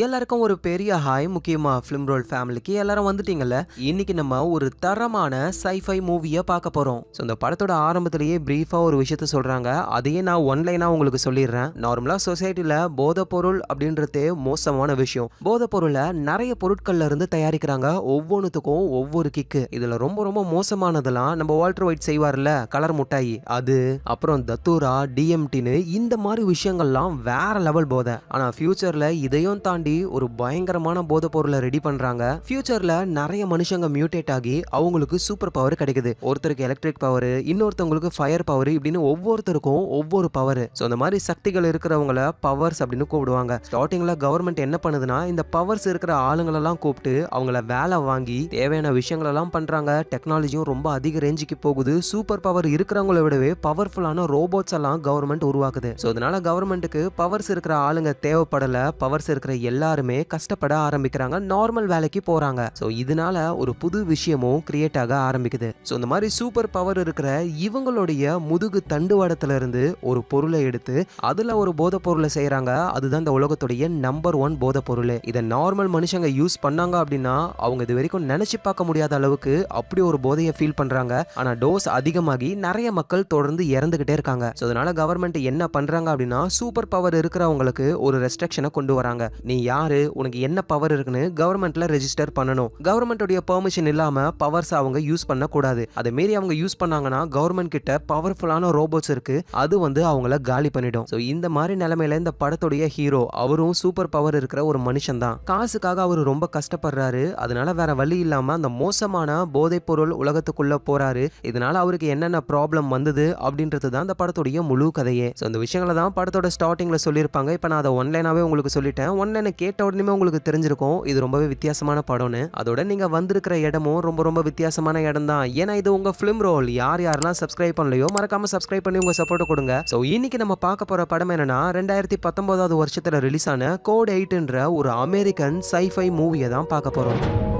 எல்லாருக்கும் ஒரு பெரிய ஹாய் முக்கியமாக ஃபிலிம் ரோல் ஃபேமிலிக்கு எல்லாரும் வந்துட்டீங்கல்ல? இன்னைக்கு நம்ம ஒரு தரமான சைஃபை மூவியை பார்க்க போகிறோம் ஸோ இந்த படத்தோட ஆரம்பத்திலேயே ப்ரீஃபாக ஒரு விஷயத்த சொல்கிறாங்க அதையே நான் ஒன்லைனாக உங்களுக்கு சொல்லிடுறேன். நார்மலாக சொசைட்டியில் போதைப் பொருள் அப்படின்றதே மோசமான விஷயம். போதைப் பொருளை நிறைய பொருட்கள்ல இருந்து தயாரிக்கிறாங்க. ஒவ்வொன்றுத்துக்கும் ஒவ்வொரு கிக்கு இதில் ரொம்ப ரொம்ப மோசமானதெல்லாம் நம்ம வால்டர் ஒயிட் செய்வார்ல கலர் முட்டாயி. அது அப்புறம் தத்தூரா டிஎம்டின்னு இந்த மாதிரி விஷயங்கள்லாம் வேற லெவல் போதை. ஆனால் ஃபியூச்சரில் இதையும் தாண்டி ஒரு பயங்கரமான போத பொருளை ரெடி பண்றாங்க ஃபியூச்சர்ல நிறைய மனுஷங்க மியூட்டேட் ஆகி அவங்களுக்கு சூப்பர் பவர் கிடைக்குது. ஒருத்தருக்கு எலக்ட்ரிக் பவர் இன்னொருத்தவங்களுக்கு ஃபயர் பவர் இப்படின்னு ஒவ்வொருத்தருக்கும் ஒவ்வொரு பவர் ஸோ அந்த மாதிரி சக்திகள் இருக்கிறவங்கள பவர்ஸ் அப்படின்னு கூப்பிடுவாங்க. ஸ்டார்டிங்ல கவர்மெண்ட் என்ன பண்ணுதுன்னா இந்த பவர்ஸ் இருக்கிற ஆளுங்களெல்லாம் கூப்பிட்டு அவங்கள வேலை வாங்கி தேவையான விஷயங்களெல்லாம் பண்றாங்க. டெக்னாலஜியும் ரொம்ப அதிக ரேஞ்சுக்கு போகுது. சூப்பர் பவர் இருக்கிறவங்கள விடவே பவர்ஃபுல்லான ரோபோட்ஸ் எல்லாம் கவர்மெண்ட் உருவாக்குது. ஸோ அதனால கவர்மெண்ட்டுக்கு பவர்ஸ் இருக்கிற ஆளுங்க தேவைப்படல. பவர்ஸ் இருக்கிற எல்லாருமே கஷ்டப்பட ஆரம்பிக்கிறாங்க. நார்மல் வேலைக்கு போறாங்க. ஸோ இதனால ஒரு புது விஷயமும் கிரியேட் ஆக ஆரம்பிக்குது. ஸோ இந்த மாதிரி சூப்பர் பவர் இருக்கிற இவங்களுடைய முதுகு தண்டுவாடத்துல இருந்து ஒரு பொருளை எடுத்து அதுல ஒரு போதை பொருளை செய்யறாங்க அதுதான் இந்த உலகத்துடைய நம்பர் ஒன் போதை பொருள். இதை நார்மல் மனுஷங்க யூஸ் பண்ணாங்க அப்படின்னா அவங்க இது வரைக்கும் நினைச்சு பார்க்க முடியாத அளவுக்கு அப்படி ஒரு போதையை ஃபீல் பண்றாங்க. ஆனா டோஸ் அதிகமாகி நிறைய மக்கள் தொடர்ந்து இறந்துகிட்டே இருக்காங்க. ஸோ அதனால கவர்மெண்ட் என்ன பண்றாங்க அப்படின்னா சூப்பர் பவர் இருக்கிறவங்களுக்கு ஒரு ரெஸ்ட்ரிக்ஷனை கொண்டு வராங்க. நீ யாரு? உனக்கு என்ன பவர் இருக்குன்னு கவர்மெண்ட்ல ரெஜிஸ்டர் பண்ணணும். கவர்மெண்ட்டுடைய பெர்மிஷன் இல்லாம பவர்ஸ் அவங்க யூஸ் பண்ணக்கூடாது. அதை மீறி அவங்க யூஸ் பண்ணாங்கன்னா கவர்மெண்ட் கிட்ட பவர்ஃபுல்லான ரோபோட்ஸ் இருக்கு. அது வந்து அவங்கள காலி பண்ணிடும். ஸோ இந்த மாதிரி நிலைமையில இந்த படத்துடைய ஹீரோ அவரும் சூப்பர் பவர் இருக்கிற ஒரு மனுஷன் தான். காசுக்காக அவர் ரொம்ப கஷ்டப்படுறாரு. அதனால வேற வழி இல்லாம அந்த மோசமான போதைப் பொருள் உலகத்துக்குள்ள போறாரு. இதனால அவருக்கு என்னென்ன ப்ராப்ளம் வந்தது அப்படின்றது தான் இந்த படத்துடைய முழு கதையே. ஸோ இந்த விஷயங்களை தான் படத்தோட ஸ்டார்டிங்ல சொல்லியிருப்பாங்க. இப்போ நான் அதை ஒன்லைனாவே உங்களுக்கு சொல்லிட்டேன். ஒன்லைன் கேட்ட உடனே உங்களுக்கு தெரிஞ்சிருக்கும். இது ரொம்பவே வித்தியாசமான படம்னு. அதோட நீங்க வந்திருக்கிற இடமும் ரொம்ப ரொம்ப வித்தியாசமான இடம் தான் ஏன்னா இது உங்க ஃபிலிம் ரோல் யார் யாரெல்லாம் சப்ஸ்கிரைப் பண்ணலையோ மறக்காம சப்ஸ்கிரைப் பண்ணி உங்க சப்போர்ட் கொடுங்க. ஸோ இன்னைக்கு நம்ம பார்க்க போற படம் என்னன்னா ரெண்டாயிரத்தி பத்தொன்பதாவது வருஷத்துல ரிலீஸ் ஆன கோட் எயிட்ன்ற ஒரு அமெரிக்கன் சைஃபை மூவியை தான் பார்க்க போறோம்.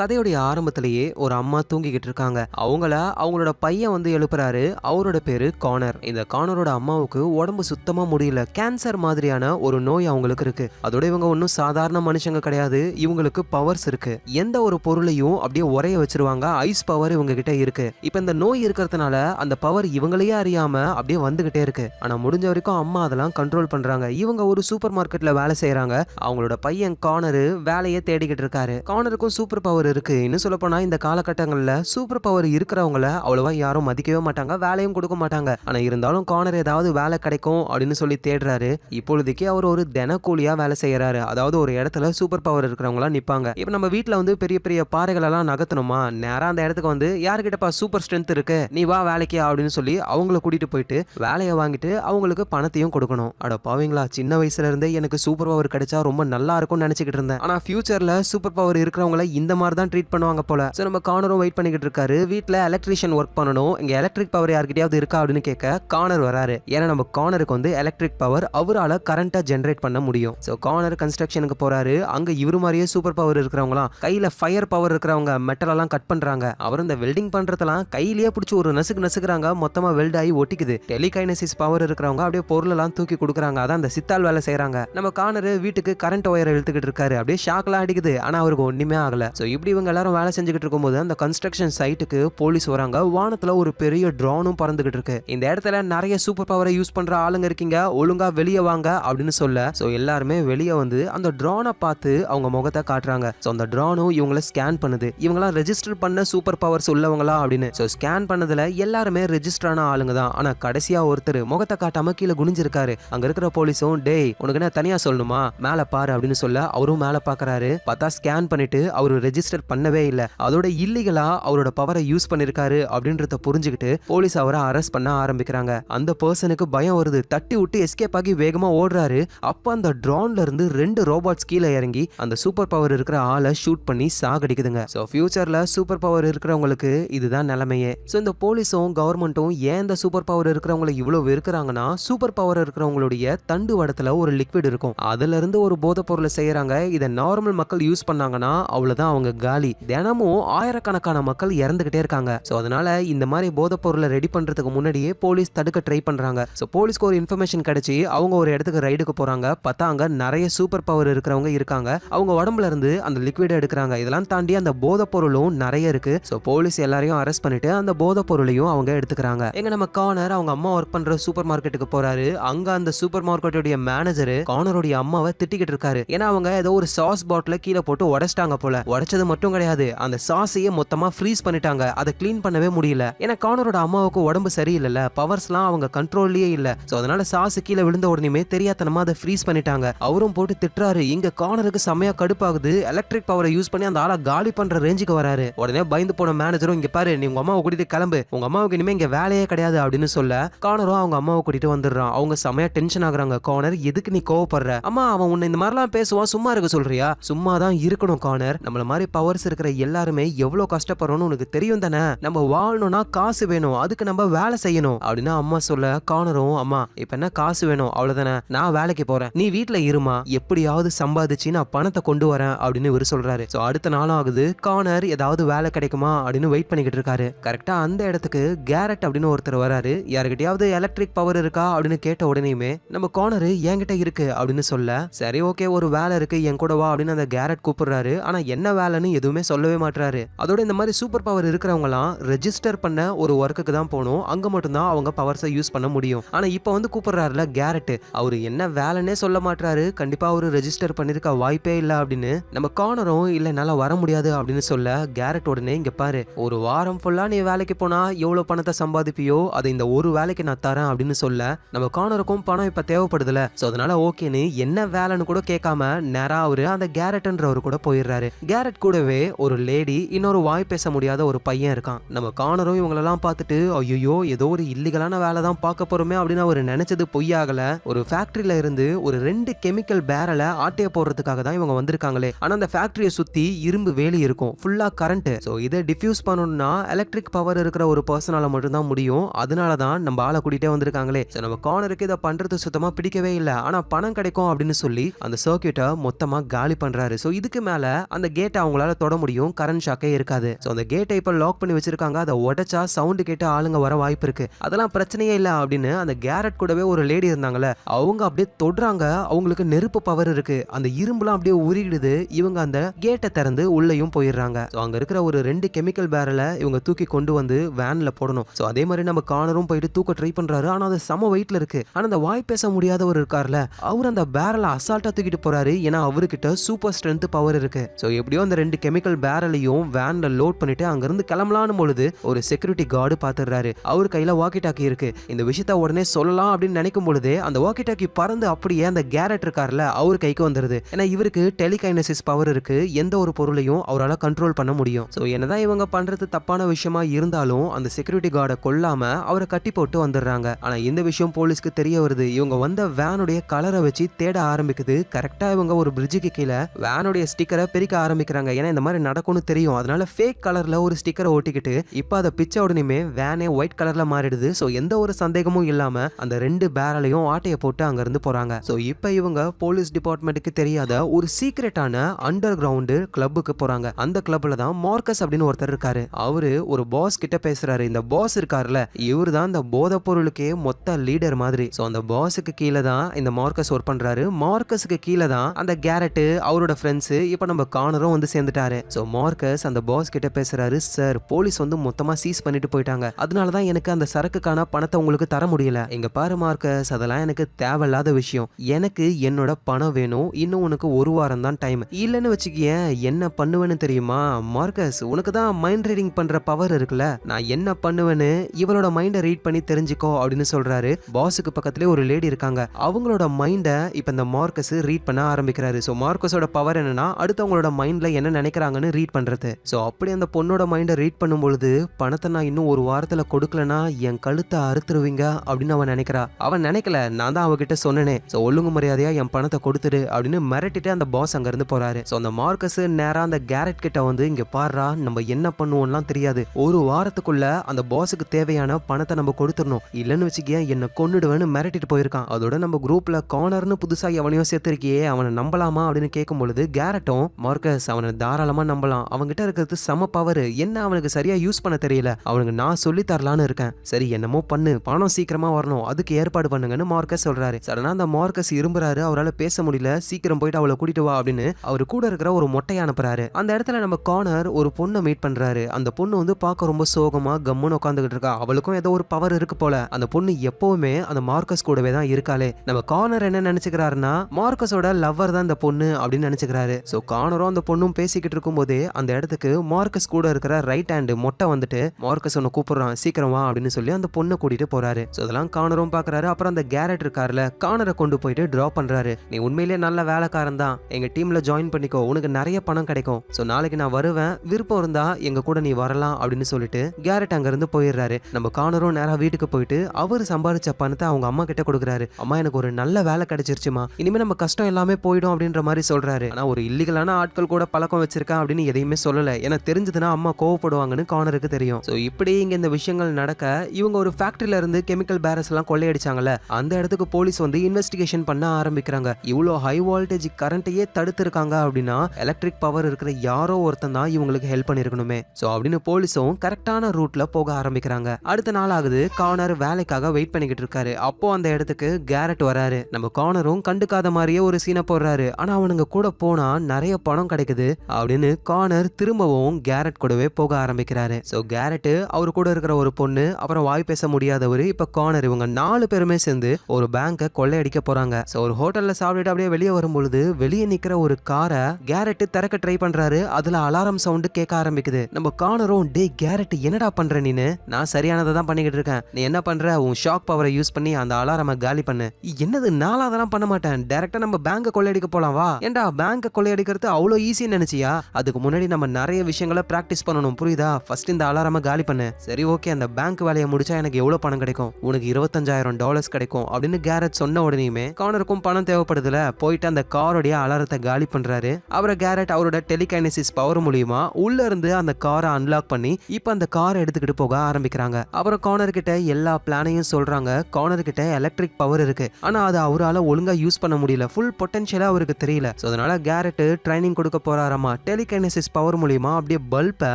கதையுடைய ஆரம்பத்திலேயே ஒரு அம்மா தூங்கிக்கிட்டு இருக்காங்க. அவங்கள அவங்களோட பையன் வந்து எழுப்புறாரு. அவரோட பேரு கானர். இந்த கானரோட அம்மாவுக்கு உடம்பு சுத்தமா முடியல. கேன்சர் மாதிரியான ஒரு நோய் அவங்களுக்கு இருக்கு. அதோட இவங்க ஒன்றும் சாதாரண மனுஷங்க கிடையாது. இவங்களுக்கு பவர்ஸ் இருக்கு. எந்த ஒரு பொருளையும் அப்படியே உரைய வச்சிருவாங்க. ஐஸ் பவர் இவங்க கிட்ட இருக்கு. இப்போ இந்த நோய் இருக்கிறதுனால அந்த பவர் இவங்களையே அறியாம அப்படியே வந்துகிட்டே இருக்கு. ஆனா முடிஞ்ச வரைக்கும் அம்மா அதெல்லாம் கண்ட்ரோல் பண்றாங்க. இவங்க ஒரு சூப்பர் மார்க்கெட்ல வேலை செய்யறாங்க அவங்களோட பையன் கானரு வேலையை தேடிக்கிட்டு இருக்காரு. கானருக்கும் சூப்பர் பவர் இருக்கு. இன்னும் சொல்ல போனா இந்த காலகட்டங்கள்ல சூப்பர் பவர் இருக்கிறவங்கள அவ்வளவா யாரும் மதிக்கவே மாட்டாங்க வேலையும் கொடுக்க மாட்டாங்க. ஆனா இருந்தாலும் கார்னர் ஏதாவது வேலை கிடைக்கும் அப்படின்னு சொல்லி தேடுறாரு. இப்பொழுதைக்கு அவர் ஒரு தினக்கூலியா வேலை செய்யறாரு. அதாவது ஒரு இடத்துல சூப்பர் பவர் இருக்கிறவங்களா நிப்பாங்க. இப்ப நம்ம வீட்டில் வந்து பெரிய பெரிய பாறைகள் எல்லாம் நகர்த்தணுமா? நேராக அந்த இடத்துக்கு வந்து யாருக்கிட்டப்பா சூப்பர் ஸ்ட்ரென்த் இருக்கு? நீ வா வேலைக்கு அப்படின்னு சொல்லி அவங்கள கூட்டிட்டு போயிட்டு வேலையை வாங்கிட்டு அவங்களுக்கு பணத்தையும் கொடுக்கணும். அட பாவீங்களா? சின்ன வயசுல இருந்தே எனக்கு சூப்பர் பவர் கிடைச்சா ரொம்ப நல்லா இருக்கும்னு நினைச்சுக்கிட்டு இருந்தேன். ஆனா ஃபியூச்சர்ல சூப்பர் பவர் இருக்கிறவங்கள இந்த மாதிரி தான் ட்ரீட் பண்ணுவாங்க போல. ஸோ நம்ம கானரும் வெயிட் பண்ணிக்கிட்டு இருக்காரு. வீட்டில் எலக்ட்ரிஷியன் ஒர்க் பண்ணணும். இங்க எலக்ட்ரிக் பவர் யார்கிட்டயாவது இருக்கா அப்படின்னு கேட்க கானர் வராரு. ஏன்னா நம்ம கானருக்கு வந்து எலக்ட்ரிக் பவர் அவரால் கரண்ட்டை ஜென்ரேட் பண்ண முடியும். ஸோ கானர் கன்ஸ்ட்ரக்ஷனுக்கு போறாரு. அங்க இவரு மாதிரியே சூப்பர் பவர் இருக்கிறவங்களாம் கையில ஃபயர் பவர் இருக்கிறவங்க மெட்டல் எல்லாம் கட் பண்றாங்க. அவர் இந்த வெல்டிங் பண்றதெல்லாம் கையிலேயே பிடிச்சி ஒரு நசுக்கு நசுக்குறாங்க. மொத்தமா வெல்ட் ஆகி ஒட்டிக்குது. டெலிகைனசிஸ் பவர் இருக்கிறவங்க அப்படியே பொருள் எல்லாம் தூக்கி கொடுக்குறாங்க. அதான் அந்த சித்தால் வேலை செய்கிறாங்க நம்ம கானர் வீட்டுக்கு கரண்ட் ஒயர் இழுத்துக்கிட்டு இருக்காரு. அப்படியே ஷாக்லாம் அடிக்குது. ஆனா அவருக்கு ஒண்ணுமே ஆகல. ஸோ இப்படி இவங்க எல்லாரும் வேலை செஞ்சுக்கிட்டு இருக்கும்போது அந்த கன்ஸ்ட்ரக்ஷன் சைட்டுக்கு போலீஸ் வராங்க. வானத்துல ஒரு பெரிய ட்ரோனும் பறந்துகிட்டு இருக்கு. இந்த இடத்துல நிறைய சூப்பர் பவரை யூஸ் பண்ற ஆளுங்க இருக்கீங்க. ஒழுங்கா வெளியே வாங்க அப்படின்னு சொல்ல. ஸோ எல்லாருமே வெளியே வந்து அந்த ட்ரோனை பார்த்து அவங்க முகத்தை காட்டுறாங்க. ஸோ அந்த ட்ரோனும் இவங்கள ஸ்கேன் பண்ணுது. இவங்களாம் ரெஜிஸ்டர் பண்ண சூப்பர் பவர்ஸ் உள்ளவங்களா அப்படின்னு. ஸோ ஸ்கேன் பண்ணதுல எல்லாருமே ரெஜிஸ்டர் ஆன ஆளுங்க தான். ஆனா கடைசியா ஒருத்தர் முகத்தை காட்டாம கீழே குனிஞ்சிருக்காரு. அங்க இருக்கிற போலீஸும் டேய் உனக்கு என்ன தனியா சொல்லணுமா? மேல பாரு அப்படின்னு சொல்ல அவரும் மேல பாக்குறாரு. பார்த்தா ஸ்கேன் பண்ணிட்டு அவரு ரெஜிஸ்டர் பண்ணவே இல்லை. அதோட இல்லீகலா அவரோட பவரை யூஸ் பண்ணிருக்காரு அப்படின்றத புரிஞ்சுக்கிட்டு போலீஸ் அவரை அரெஸ்ட் பண்ண ஆரம்பிக்கிறாங்க. அந்த பர்சனுக்கு பயம் வருது. தட்டி விட்டு எஸ்கேப் ஆகி வேகமா ஓடுறாரு. அப்ப அந்த ட்ரோன்ல இருந்து ரெண்டு ரோபோட்ஸ் கீழே இறங்கி அந்த சூப்பர் பவர் இருக்கிற ஆளை ஷூட் பண்ணி சாகடிக்குதுங்க. ஸோ ஃபியூச்சர்ல சூப்பர் பவர் இருக்கிறவங்களுக்கு இதுதான் நிலைமையே. ஸோ இந்த போலீஸும் கவர்மெண்ட்டும் ஏன் இந்த சூப்பர் பவர் இருக்கிறவங்களை இவ்வளவு வெறுக்கிறாங்கன்னா சூப்பர் பவர் இருக்கிறவங்களுடைய தண்டு வடத்துல ஒரு லிக்விட் இருக்கும். அதுல இருந்து ஒரு போதைப் பொருளை செய்யறாங்க. இதை நார்மல் மக்கள் யூஸ் பண்ணாங்கன்னா அவ்வளவுதான் அவங்க காலி. தினமும் ஆயிரக்கணக்கான மக்கள் இறந்துகிட்டே இருக்காங்க. ஸோ அதனால இந்த மாதிரி போதைப் பொருளை ரெடி பண்றதுக்கு முன்னாடியே போலீஸ் தடுக்க ட்ரை பண்றாங்க. ஸோ போலீஸ்க்கு ஒரு இன்ஃபர்மேஷன் கிடைச்சி அவங்க ஒரு இடத்துக்கு ரைடுக்கு போறாங்க. பார்த்தா அங்க நிறைய சூப்பர் பவர் இருக்கிறவங்க இருக்காங்க. அவங்க உடம்புல இருந்து அந்த லிக்விட் எடுக்கிறாங்க. இதெல்லாம் தாண்டி அந்த போதைப் பொருளும் நிறைய இருக்கு. ஸோ போலீஸ் எல்லாரையும் அரெஸ்ட் பண்ணிட்டு அந்த போதைப் பொருளையும் அவங்க எடுத்துக்கிறாங்க. எங்க நம்ம கார்னர் அவங்க அம்மா ஒர்க் பண்ற சூப்பர் மார்க்கெட்டுக்கு போறாரு. அங்க அந்த சூப்பர் மார்க்கெட்டுடைய மேனேஜர் கார்னருடைய அம்மாவை திட்டிக்கிட்டு இருக்காரு. ஏன்னா அவங்க ஏதோ ஒரு சாஸ் பாட்டில கீழே போட்டு உடைச்சிட்டாங்க போல. உடைச்சது மட்டும் கிடையாது அந்த சாஸையே மொத்தமா ஃப்ரீஸ் பண்ணிட்டாங்க. அதை க்ளீன் பண்ணவே முடியல. ஏன்னா கானரோட அம்மாவுக்கு உடம்பு சரியில்லைல்ல பவர்ஸ்லாம் அவங்க கண்ட்ரோல்லயே இல்ல. ஸோ அதனால சாஸ் கீழே விழுந்த உடனே தெரியாதனமா அதை ஃப்ரீஸ் பண்ணிட்டாங்க. அவரும் போட்டு திட்டுறாரு. இங்க கானருக்கு செம்மையா கடுப்பாகுது. எலக்ட்ரிக் பவரை யூஸ் பண்ணி அந்த ஆளை காலி பண்ற ரேஞ்சுக்கு வராரு. உடனே பயந்து போன மேனேஜரும் இங்க பாரு நீ உங்க அம்மாவை கூட்டிட்டு கிளம்பு. உங்க அம்மாவுக்கு இனிமே இங்க வேலையே கிடையாது அப்படின்னு சொல்ல கானரும் அவங்க அம்மாவை கூட்டிட்டு வந்துடுறான். அவங்க செமையா டென்ஷன் ஆகுறாங்க. கானர் எதுக்கு நீ கோவப்படுற? அம்மா அவன் உன்னை இந்த மாதிரிலாம் பேசுவான் சும்மா இருக்க சொல்றியா? சும்மா தான் இருக்கணும் கானர். நம்மள மாதிரி பவர்ஸ் இருக்கிற எல்லாருமே எவ்வளவு கஷ்டப்படுறோம்னு உனக்கு தெரியும் தானே? நம்ம வாழணும்னா காசு வேணும். அதுக்கு நம்ம வேலை செய்யணும். அப்படின்னு அம்மா சொல்ல கார்னரும் அம்மா இப்ப என்ன காசு வேணும்? அவ்வளவுதானே. நான் வேலைக்கு போறேன். நீ வீட்டுல இருமா? எப்படியாவது சம்பாதிச்சு நான் பணத்தை கொண்டு வரேன் அப்படின்னு இவர் சொல்றாரு. சோ அடுத்த நாளும் ஆகுது. கார்னர் ஏதாவது வேலை கிடைக்குமா அப்படின்னு வெயிட் பண்ணிக்கிட்டு இருக்காரு. கரெக்டா அந்த இடத்துக்கு கேரட் அப்படின்னு ஒருத்தர் வராரு. யாருக்கிட்டயாவது எலக்ட்ரிக் பவர் இருக்கா அப்படின்னு கேட்ட உடனேயுமே நம்ம கார்னர் என்கிட்ட இருக்கு அப்படின்னு சொல்ல சரி ஓகே ஒரு வேலை இருக்கு. என் கூட வா அப்படின்னு அந்த கேரட் கூப்பிடுறாரு. ஆனா என்ன வேலைன்னு எதுவுமே சொல்லவே மாட்டாரு அதோட இந்த மாதிரி சூப்பர் பவர் இருக்கிறவங்கலாம் ரெஜிஸ்டர் பண்ண ஒரு ஒர்க்குக்கு தான் போகணும். அங்க மட்டும்தான் அவங்க பவர்ஸை யூஸ் பண்ண முடியும். ஆனா இப்போ வந்து கூப்பிடுறாருல கேரட் அவர் என்ன வேலைன்னே சொல்ல மாட்டாரு கண்டிப்பா அவரு ரெஜிஸ்டர் பண்ணிருக்க வாய்ப்பே இல்ல அப்படின்னு. நம்ம கார்னரும் இல்ல என்னால வர முடியாது அப்படின்னு சொல்ல கேரட் உடனே இங்க பாரு ஒரு வாரம் ஃபுல்லா நீ வேலைக்கு போனா எவ்வளவு பணத்தை சம்பாதிப்பியோ அதை இந்த ஒரு வேலைக்கு நான் தரேன் அப்படின்னு சொல்ல நம்ம கார்னருக்கும் பணம் இப்ப தேவைப்படுதுல. சோ அதனால ஓகேன்னு என்ன வேலைன்னு கூட கேட்காம நேரா அவரு அந்த கேரட்ன்றவர் கூட போயிடுறாரு. கேரட் கூட கூடவே ஒரு லேடி இன்னொரு வாய் பேச முடியாத ஒரு பையன் இருக்கான். நம்ம கார்னரும் இவங்களெல்லாம் பார்த்துட்டு ஐயோ ஏதோ ஒரு இல்லீகலான வேலை தான் பார்க்க போறோமே அப்படின்னு அவர் நினைச்சது பொய்யாகல. ஒரு ஃபேக்டரியில இருந்து ஒரு ரெண்டு கெமிக்கல் பேரலை ஆட்டைய போடுறதுக்காக தான் இவங்க வந்திருக்காங்களே. ஆனா அந்த ஃபேக்டரியை சுத்தி இரும்பு வேலி இருக்கும். ஃபுல்லா கரண்ட் ஸோ இதை டிஃப்யூஸ் பண்ணணும்னா எலக்ட்ரிக் பவர் இருக்கிற ஒரு பர்சனால மட்டும்தான் முடியும். அதனால தான் நம்ம ஆளை கூட்டிகிட்டே வந்திருக்காங்களே. ஸோ நம்ம கார்னருக்கு இதை பண்றது சுத்தமாக பிடிக்கவே இல்லை. ஆனால் பணம் கிடைக்கும் அப்படின்னு சொல்லி அந்த சர்க்கியூட்டை மொத்தமாக காலி பண்ணுறாரு ஸோ இதுக்கு மேலே அந்த கேட்டை அவங்களால தொட முடியும். கரண்ட் ஷாக்கே இருக்காது. ஸோ அந்த கேட்டை இப்போ லாக் பண்ணி வச்சிருக்காங்க. அதை உடைச்சா சவுண்டு கேட்டு ஆளுங்க வர வாய்ப்பு இருக்கு. அதெல்லாம் பிரச்சனையே இல்லை அப்படின்னு அந்த கேரட் கூடவே ஒரு லேடி இருந்தாங்கல்ல அவங்க அப்படியே தொடுறாங்க. அவங்களுக்கு நெருப்பு பவர் இருக்கு. அந்த இரும்புலாம் அப்படியே உருகிடுது. இவங்க அந்த கேட்டை திறந்து உள்ளேயும் போயிடுறாங்க. ஸோ அங்க இருக்கிற ஒரு ரெண்டு கெமிக்கல் பேரலை இவங்க தூக்கி கொண்டு வந்து வேனில் போடணும். ஸோ அதே மாதிரி நம்ம கார்னரும் போயிட்டு தூக்க ட்ரை பண்றாரு. ஆனா அது சம வெயிட்டில் இருக்கு. ஆனா அந்த வாய் பேச முடியாதவர் இருக்கார்ல அவர் அந்த பேரலை அசால்ட்டா தூக்கிட்டு போறாரு. ஏன்னா அவர்கிட்ட சூப்பர் ஸ்ட்ரென்த் பவர் இருக்கு. ஸோ எப்படியோ அந்த ரெண்டு கெமிக்கல் பேரலையும் வேன்ல லோட் பண்ணிட்டு அங்கிருந்து கிளம்பலான்னு பொழுது ஒரு செக்யூரிட்டி கார்டு பாத்துறாரு அவர் கையில வாக்கி டாக்கி இருக்கு. இந்த விஷயத்த உடனே சொல்லலாம் அப்படின்னு நினைக்கும் பொழுது அந்த வாக்கி டாக்கி பறந்து அப்படியே அந்த கேரட் இருக்கார்ல அவர் கைக்கு வந்துருது. ஏன்னா இவருக்கு டெலிகைனசிஸ் பவர் இருக்கு. எந்த ஒரு பொருளையும் அவரால் கண்ட்ரோல் பண்ண முடியும். ஸோ என்னதான் இவங்க பண்றது தப்பான விஷயமா இருந்தாலும் அந்த செக்யூரிட்டி கார்டை கொல்லாம அவரை கட்டி போட்டு வந்துடுறாங்க. ஆனா இந்த விஷயம் போலீஸ்க்கு தெரிய வருது. இவங்க வந்த வேனுடைய கலரை வச்சு தேட ஆரம்பிக்குது. கரெக்டா இவங்க ஒரு பிரிட்ஜுக்கு கீழே வேனுடைய ஸ்டிக்கரை பிரிக்க ஆரம்பிக்கிறாங்க. ஏன்னா இந்த மாதிரி நடக்கும்னு தெரியும். அதனால ஃபேக் கலரில் ஒரு ஸ்டிக்கரை ஒட்டிக்கிட்டு இப்போ அதை பிச்ச உடனே வேனே ஒயிட் கலரில் மாறிடுது. ஸோ எந்த ஒரு சந்தேகமும் இல்லாமல் அந்த ரெண்டு பேரலையும் ஆட்டையை போட்டு அங்கேருந்து போகிறாங்க ஸோ இப்போ இவங்க போலீஸ் டிபார்ட்மெண்ட்டுக்கு தெரியாத ஒரு சீக்ரெட்டான அண்டர் கிரவுண்டு கிளப்புக்கு போகிறாங்க அந்த கிளப்பில் தான் மார்க்கஸ் அப்படின்னு ஒருத்தர் இருக்காரு. அவரு ஒரு பாஸ் கிட்ட பேசுறாரு. இந்த பாஸ் இருக்கார்ல இவர் தான் இந்த போதை பொருளுக்கே மொத்த லீடர் மாதிரி. ஸோ அந்த பாஸுக்கு கீழே தான் இந்த மார்க்கஸ் ஒர்க் பண்ணுறாரு மார்க்கஸுக்கு கீழே தான் அந்த கேரட்டு அவரோட ஃப்ரெண்ட்ஸு இப்போ நம்ம கார்னரும் வந்து சேர்ந்துட்டாரு ஸோ மார்க்கஸ் அந்த பாஸ் கிட்ட பேசுறாரு சார் போலீஸ் வந்து மொத்தமா சீஸ் பண்ணிட்டு போயிட்டாங்க. அதனால தான் எனக்கு அந்த சரக்குக்கான பணத்தை உங்களுக்கு தர முடியல. எங்க பாரு மார்க்கஸ் அதெல்லாம் எனக்கு தேவையில்லாத விஷயம். எனக்கு என்னோட பணம் வேணும். இன்னும் உனக்கு ஒரு வாரம் தான் டைம் இல்லைன்னு வச்சுக்கிய என்ன பண்ணுவேன்னு தெரியுமா? மார்க்கஸ் உனக்கு தான் மைண்ட் ரீடிங் பண்ற பவர் இருக்குல்ல. நான் என்ன பண்ணுவேன்னு இவளோட மைண்டை ரீட் பண்ணி தெரிஞ்சுக்கோ அப்படின்னு சொல்றாரு. பாஸுக்கு பக்கத்துலேயே ஒரு லேடி இருக்காங்க. அவங்களோட மைண்டை இப்போ இந்த மார்க்கஸ் ரீட் பண்ண ஆரம்பிக்கிறாரு. ஸோ மார்க்கஸோட பவர் என்னன்னா அடுத்தவங்களோட மைண்ட்ல என்ன நினைக்கிறாங்கன்னு ரீட் பண்ணுறது ஸோ அப்படி அந்த பொண்ணோட மைண்டை ரீட் பண்ணும் பொழுது பணத்தை நான் இன்னும் ஒரு வாரத்தில் கொடுக்கலனா என் கழுத்தை அறுத்துருவீங்க? அப்படின்னு அவன் நினைக்கிறா. அவன் நினைக்கல நான் தான் அவகிட்ட சொன்னேனே. ஸோ ஒழுங்கு மரியாதையா என் பணத்தை கொடுத்துடு அப்படின்னு மிரட்டிட்டு அந்த பாஸ் அங்கேருந்து போறாரு. ஸோ அந்த மார்க்கஸ் நேராக அந்த கேரட் கிட்ட வந்து இங்க பாடுறா நம்ம என்ன பண்ணுவோம்லாம் தெரியாது. ஒரு வாரத்துக்குள்ள அந்த பாஸுக்கு தேவையான பணத்தை நம்ம கொடுத்துடணும். இல்லைன்னு வச்சுக்கிய என்னை கொண்டுடுவேன்னு மிரட்டிட்டு போயிருக்கான். அதோட நம்ம குரூப்ல கார்னர்னு புதுசாக எவனையும் சேர்த்திருக்கியே அவனை நம்பலாமா? அப்படின்னு கேட்கும் பொழுது கேரட்டும் மார்க்கஸ் அவனை தாராளமாக நம்பலாம். அவங்ககிட்ட இருக்கிறது செம பவர் என்ன அவனுக்கு சரியாக யூஸ் பண்ண தெரியல. அவனுக்கு நான் சொல்லி தரலான்னு இருக்கேன். சரி என்னமோ பண்ணு. பணம் சீக்கிரமாக வரணும். அதுக்கு ஏற்பாடு பண்ணுங்கன்னு மார்க்கஸ் சொல்கிறாரு சடனா அந்த மார்க்கஸ் இரும்புறாரு. அவரால் பேச முடியல. சீக்கிரம் போயிட்டு அவளை கூட்டிட்டு வா அப்படின்னு அவர் கூட இருக்கிற ஒரு மொட்டையை அனுப்புறாரு. அந்த இடத்துல நம்ம கார்னர் ஒரு பொண்ணை மீட் பண்றாரு. அந்த பொண்ணு வந்து பார்க்க ரொம்ப சோகமா கம்முன்னு உட்காந்துக்கிட்டு இருக்கா. அவளுக்கும் ஏதோ ஒரு பவர் இருக்கு போல. அந்த பொண்ணு எப்பவுமே அந்த மார்க்கஸ் கூடவே தான் இருக்காளே. நம்ம கார்னர் என்ன நினைச்சுக்கிறாருன்னா மார்க்கஸோட லவ்வர் தான் இந்த பொண்ணு அப்படின்னு நினைச்சுக்கிறாரு. ஸோ கார்னரும் அந்த பொண்ணும் பேசி பேசிக்கிட்டு இருக்கும்போது அந்த இடத்துக்கு மார்க்கஸ் கூட இருக்கிற ரைட் ஹேண்டு மொட்டை வந்துட்டு மார்க்கஸ் ஒன்று கூப்பிடுறான் சீக்கிரம் வா அப்படின்னு சொல்லி அந்த பொண்ணை கூட்டிட்டு போறாரு. ஸோ அதெல்லாம் கானரும் பார்க்கறாரு அப்புறம் அந்த கேரட் இருக்காருல கானரை கொண்டு போயிட்டு ட்ராப் பண்றாரு. நீ உண்மையிலேயே நல்ல வேலைக்காரன் தான். எங்க டீம்ல ஜாயின் பண்ணிக்கோ. உனக்கு நிறைய பணம் கிடைக்கும். ஸோ நாளைக்கு நான் வருவேன். விருப்பம் இருந்தா எங்க கூட நீ வரலாம் அப்படின்னு சொல்லிட்டு கேரட் அங்கிருந்து போயிடுறாரு. நம்ம கானரும் நேராக வீட்டுக்கு போயிட்டு அவர் சம்பாதிச்ச பணத்தை அவங்க அம்மா கிட்ட கொடுக்குறாரு. அம்மா எனக்கு ஒரு நல்ல வேலை கிடைச்சிருச்சுமா. இனிமே நம்ம கஷ்டம் எல்லாமே போயிடும் அப்படின்ற மாதிரி சொல்றாரு. ஆனா ஒரு இல்லீகலான ஆட்கள் கூட பழக்கம் வச்சிருக்கேன் அப்படின்னு எதையுமே சொல்லல. ஏன்னா தெரிஞ்சதுன்னா அம்மா கோவப்படுவாங்கன்னு கார்னருக்கு தெரியும். ஸோ இப்படி இங்க இந்த விஷயங்கள் நடக்க இவங்க ஒரு ஃபேக்டரியில இருந்து கெமிக்கல் பேரஸ் எல்லாம் கொள்ளையடிச்சாங்கல்ல அந்த இடத்துக்கு போலீஸ் வந்து இன்வெஸ்டிகேஷன் பண்ண ஆரம்பிக்கிறாங்க. இவ்வளோ ஹை வோல்டேஜ் கரண்ட்டையே தடுத்திருக்காங்க அப்படின்னா எலக்ட்ரிக் பவர் இருக்கிற யாரோ ஒருத்தன் தான் இவங்களுக்கு ஹெல்ப் பண்ணிருக்கணுமே. ஸோ அப்படின்னு போலீஸும் கரெக்டான ரூட்ல போக ஆரம்பிக்கிறாங்க. அடுத்த நாள் ஆகுது கார்னர் வேலைக்காக வெயிட் பண்ணிக்கிட்டு இருக்காரு. அப்போ அந்த இடத்துக்கு கேரட் வராரு. நம்ம கார்னரும் கண்டுக்காத மாதிரியே ஒரு சீனை போடுறாரு. ஆனா அவனுங்க கூட போனா நிறைய பணம் கிடைக்குது. அப்படின்னு கார்னர் திரும்பவும் கேரட் கூடவே போக ஆரம்பிக்கிறாரு. ஸோ கேரட்டு அவர் கூட இருக்கிற ஒரு பொண்ணு அப்புறம் வாய் பேச முடியாதவர் இப்போ கார்னர் இவங்க நாலு பேருமே சேர்ந்து ஒரு பேங்கை கொள்ளையடிக்க போறாங்க. ஸோ ஒரு ஹோட்டலில் சாப்பிட்டுட்டு அப்படியே வெளியே வரும்பொழுது வெளியே நிற்கிற ஒரு காரை கேரட்டு திறக்க ட்ரை பண்றாரு. அதுல அலாரம் சவுண்டு கேட்க ஆரம்பிக்குது. நம்ம கார்னரும் டே கேரட் என்னடா பண்ற நீனு? நான் சரியானதை தான் பண்ணிக்கிட்டு இருக்கேன். நீ என்ன பண்ற? உன் ஷாக் பவரை யூஸ் பண்ணி அந்த அலாரம காலி பண்ணு. என்னது நானும் அதெல்லாம் பண்ண மாட்டேன். டேரக்டா நம்ம பேங்கை கொள்ளையடிக்க போலாம். வா. ஏண்டா பேங்கை கொள்ளையடிக்கிறது அவ்வளோ ஈஸின்னு நினைச்சியா? அதுக்கு முன்னாடி நம்ம நிறைய விஷயங்களை பிராக்டிஸ் பண்ணணும். புரியுதா? ஃபர்ஸ்ட் இந்த அலாரம காலி பண்ணு. சரி ஓகே அந்த பேங்க் வேலையை முடிச்சா எனக்கு எவ்வளவு பணம் கிடைக்கும்? உனக்கு இருபத்தஞ்சாயிரம் டாலர்ஸ் கிடைக்கும் அப்படின்னு கேரட் சொன்ன உடனேயுமே கானருக்கும் பணம் தேவைப்படுதுல? போயிட்டு அந்த காரோடைய அலாரத்தை காலி பண்றாரு. அவரை கேரட் அவரோட டெலிகைனசிஸ் பவர் மூலியமா உள்ள இருந்து அந்த காரை அன்லாக் பண்ணி இப்போ அந்த காரை எடுத்துக்கிட்டு போக ஆரம்பிக்கிறாங்க. அப்புறம் கார்னர் கிட்ட எல்லா பிளானையும் சொல்றாங்க. கார்னர் கிட்ட எலக்ட்ரிக் பவர் இருக்கு. ஆனா அது அவரால் ஒழுங்கா யூஸ் பண்ண முடியல. ஃபுல் பொட்டன்ஷியலா அவருக்கு தெரியல. ஸோ அதனால கேரட் ட்ரைனிங் கொடுக்க போறாராமா? டெலிகைனசிஸ் பவர் மூலிமா அப்படியே பல்பை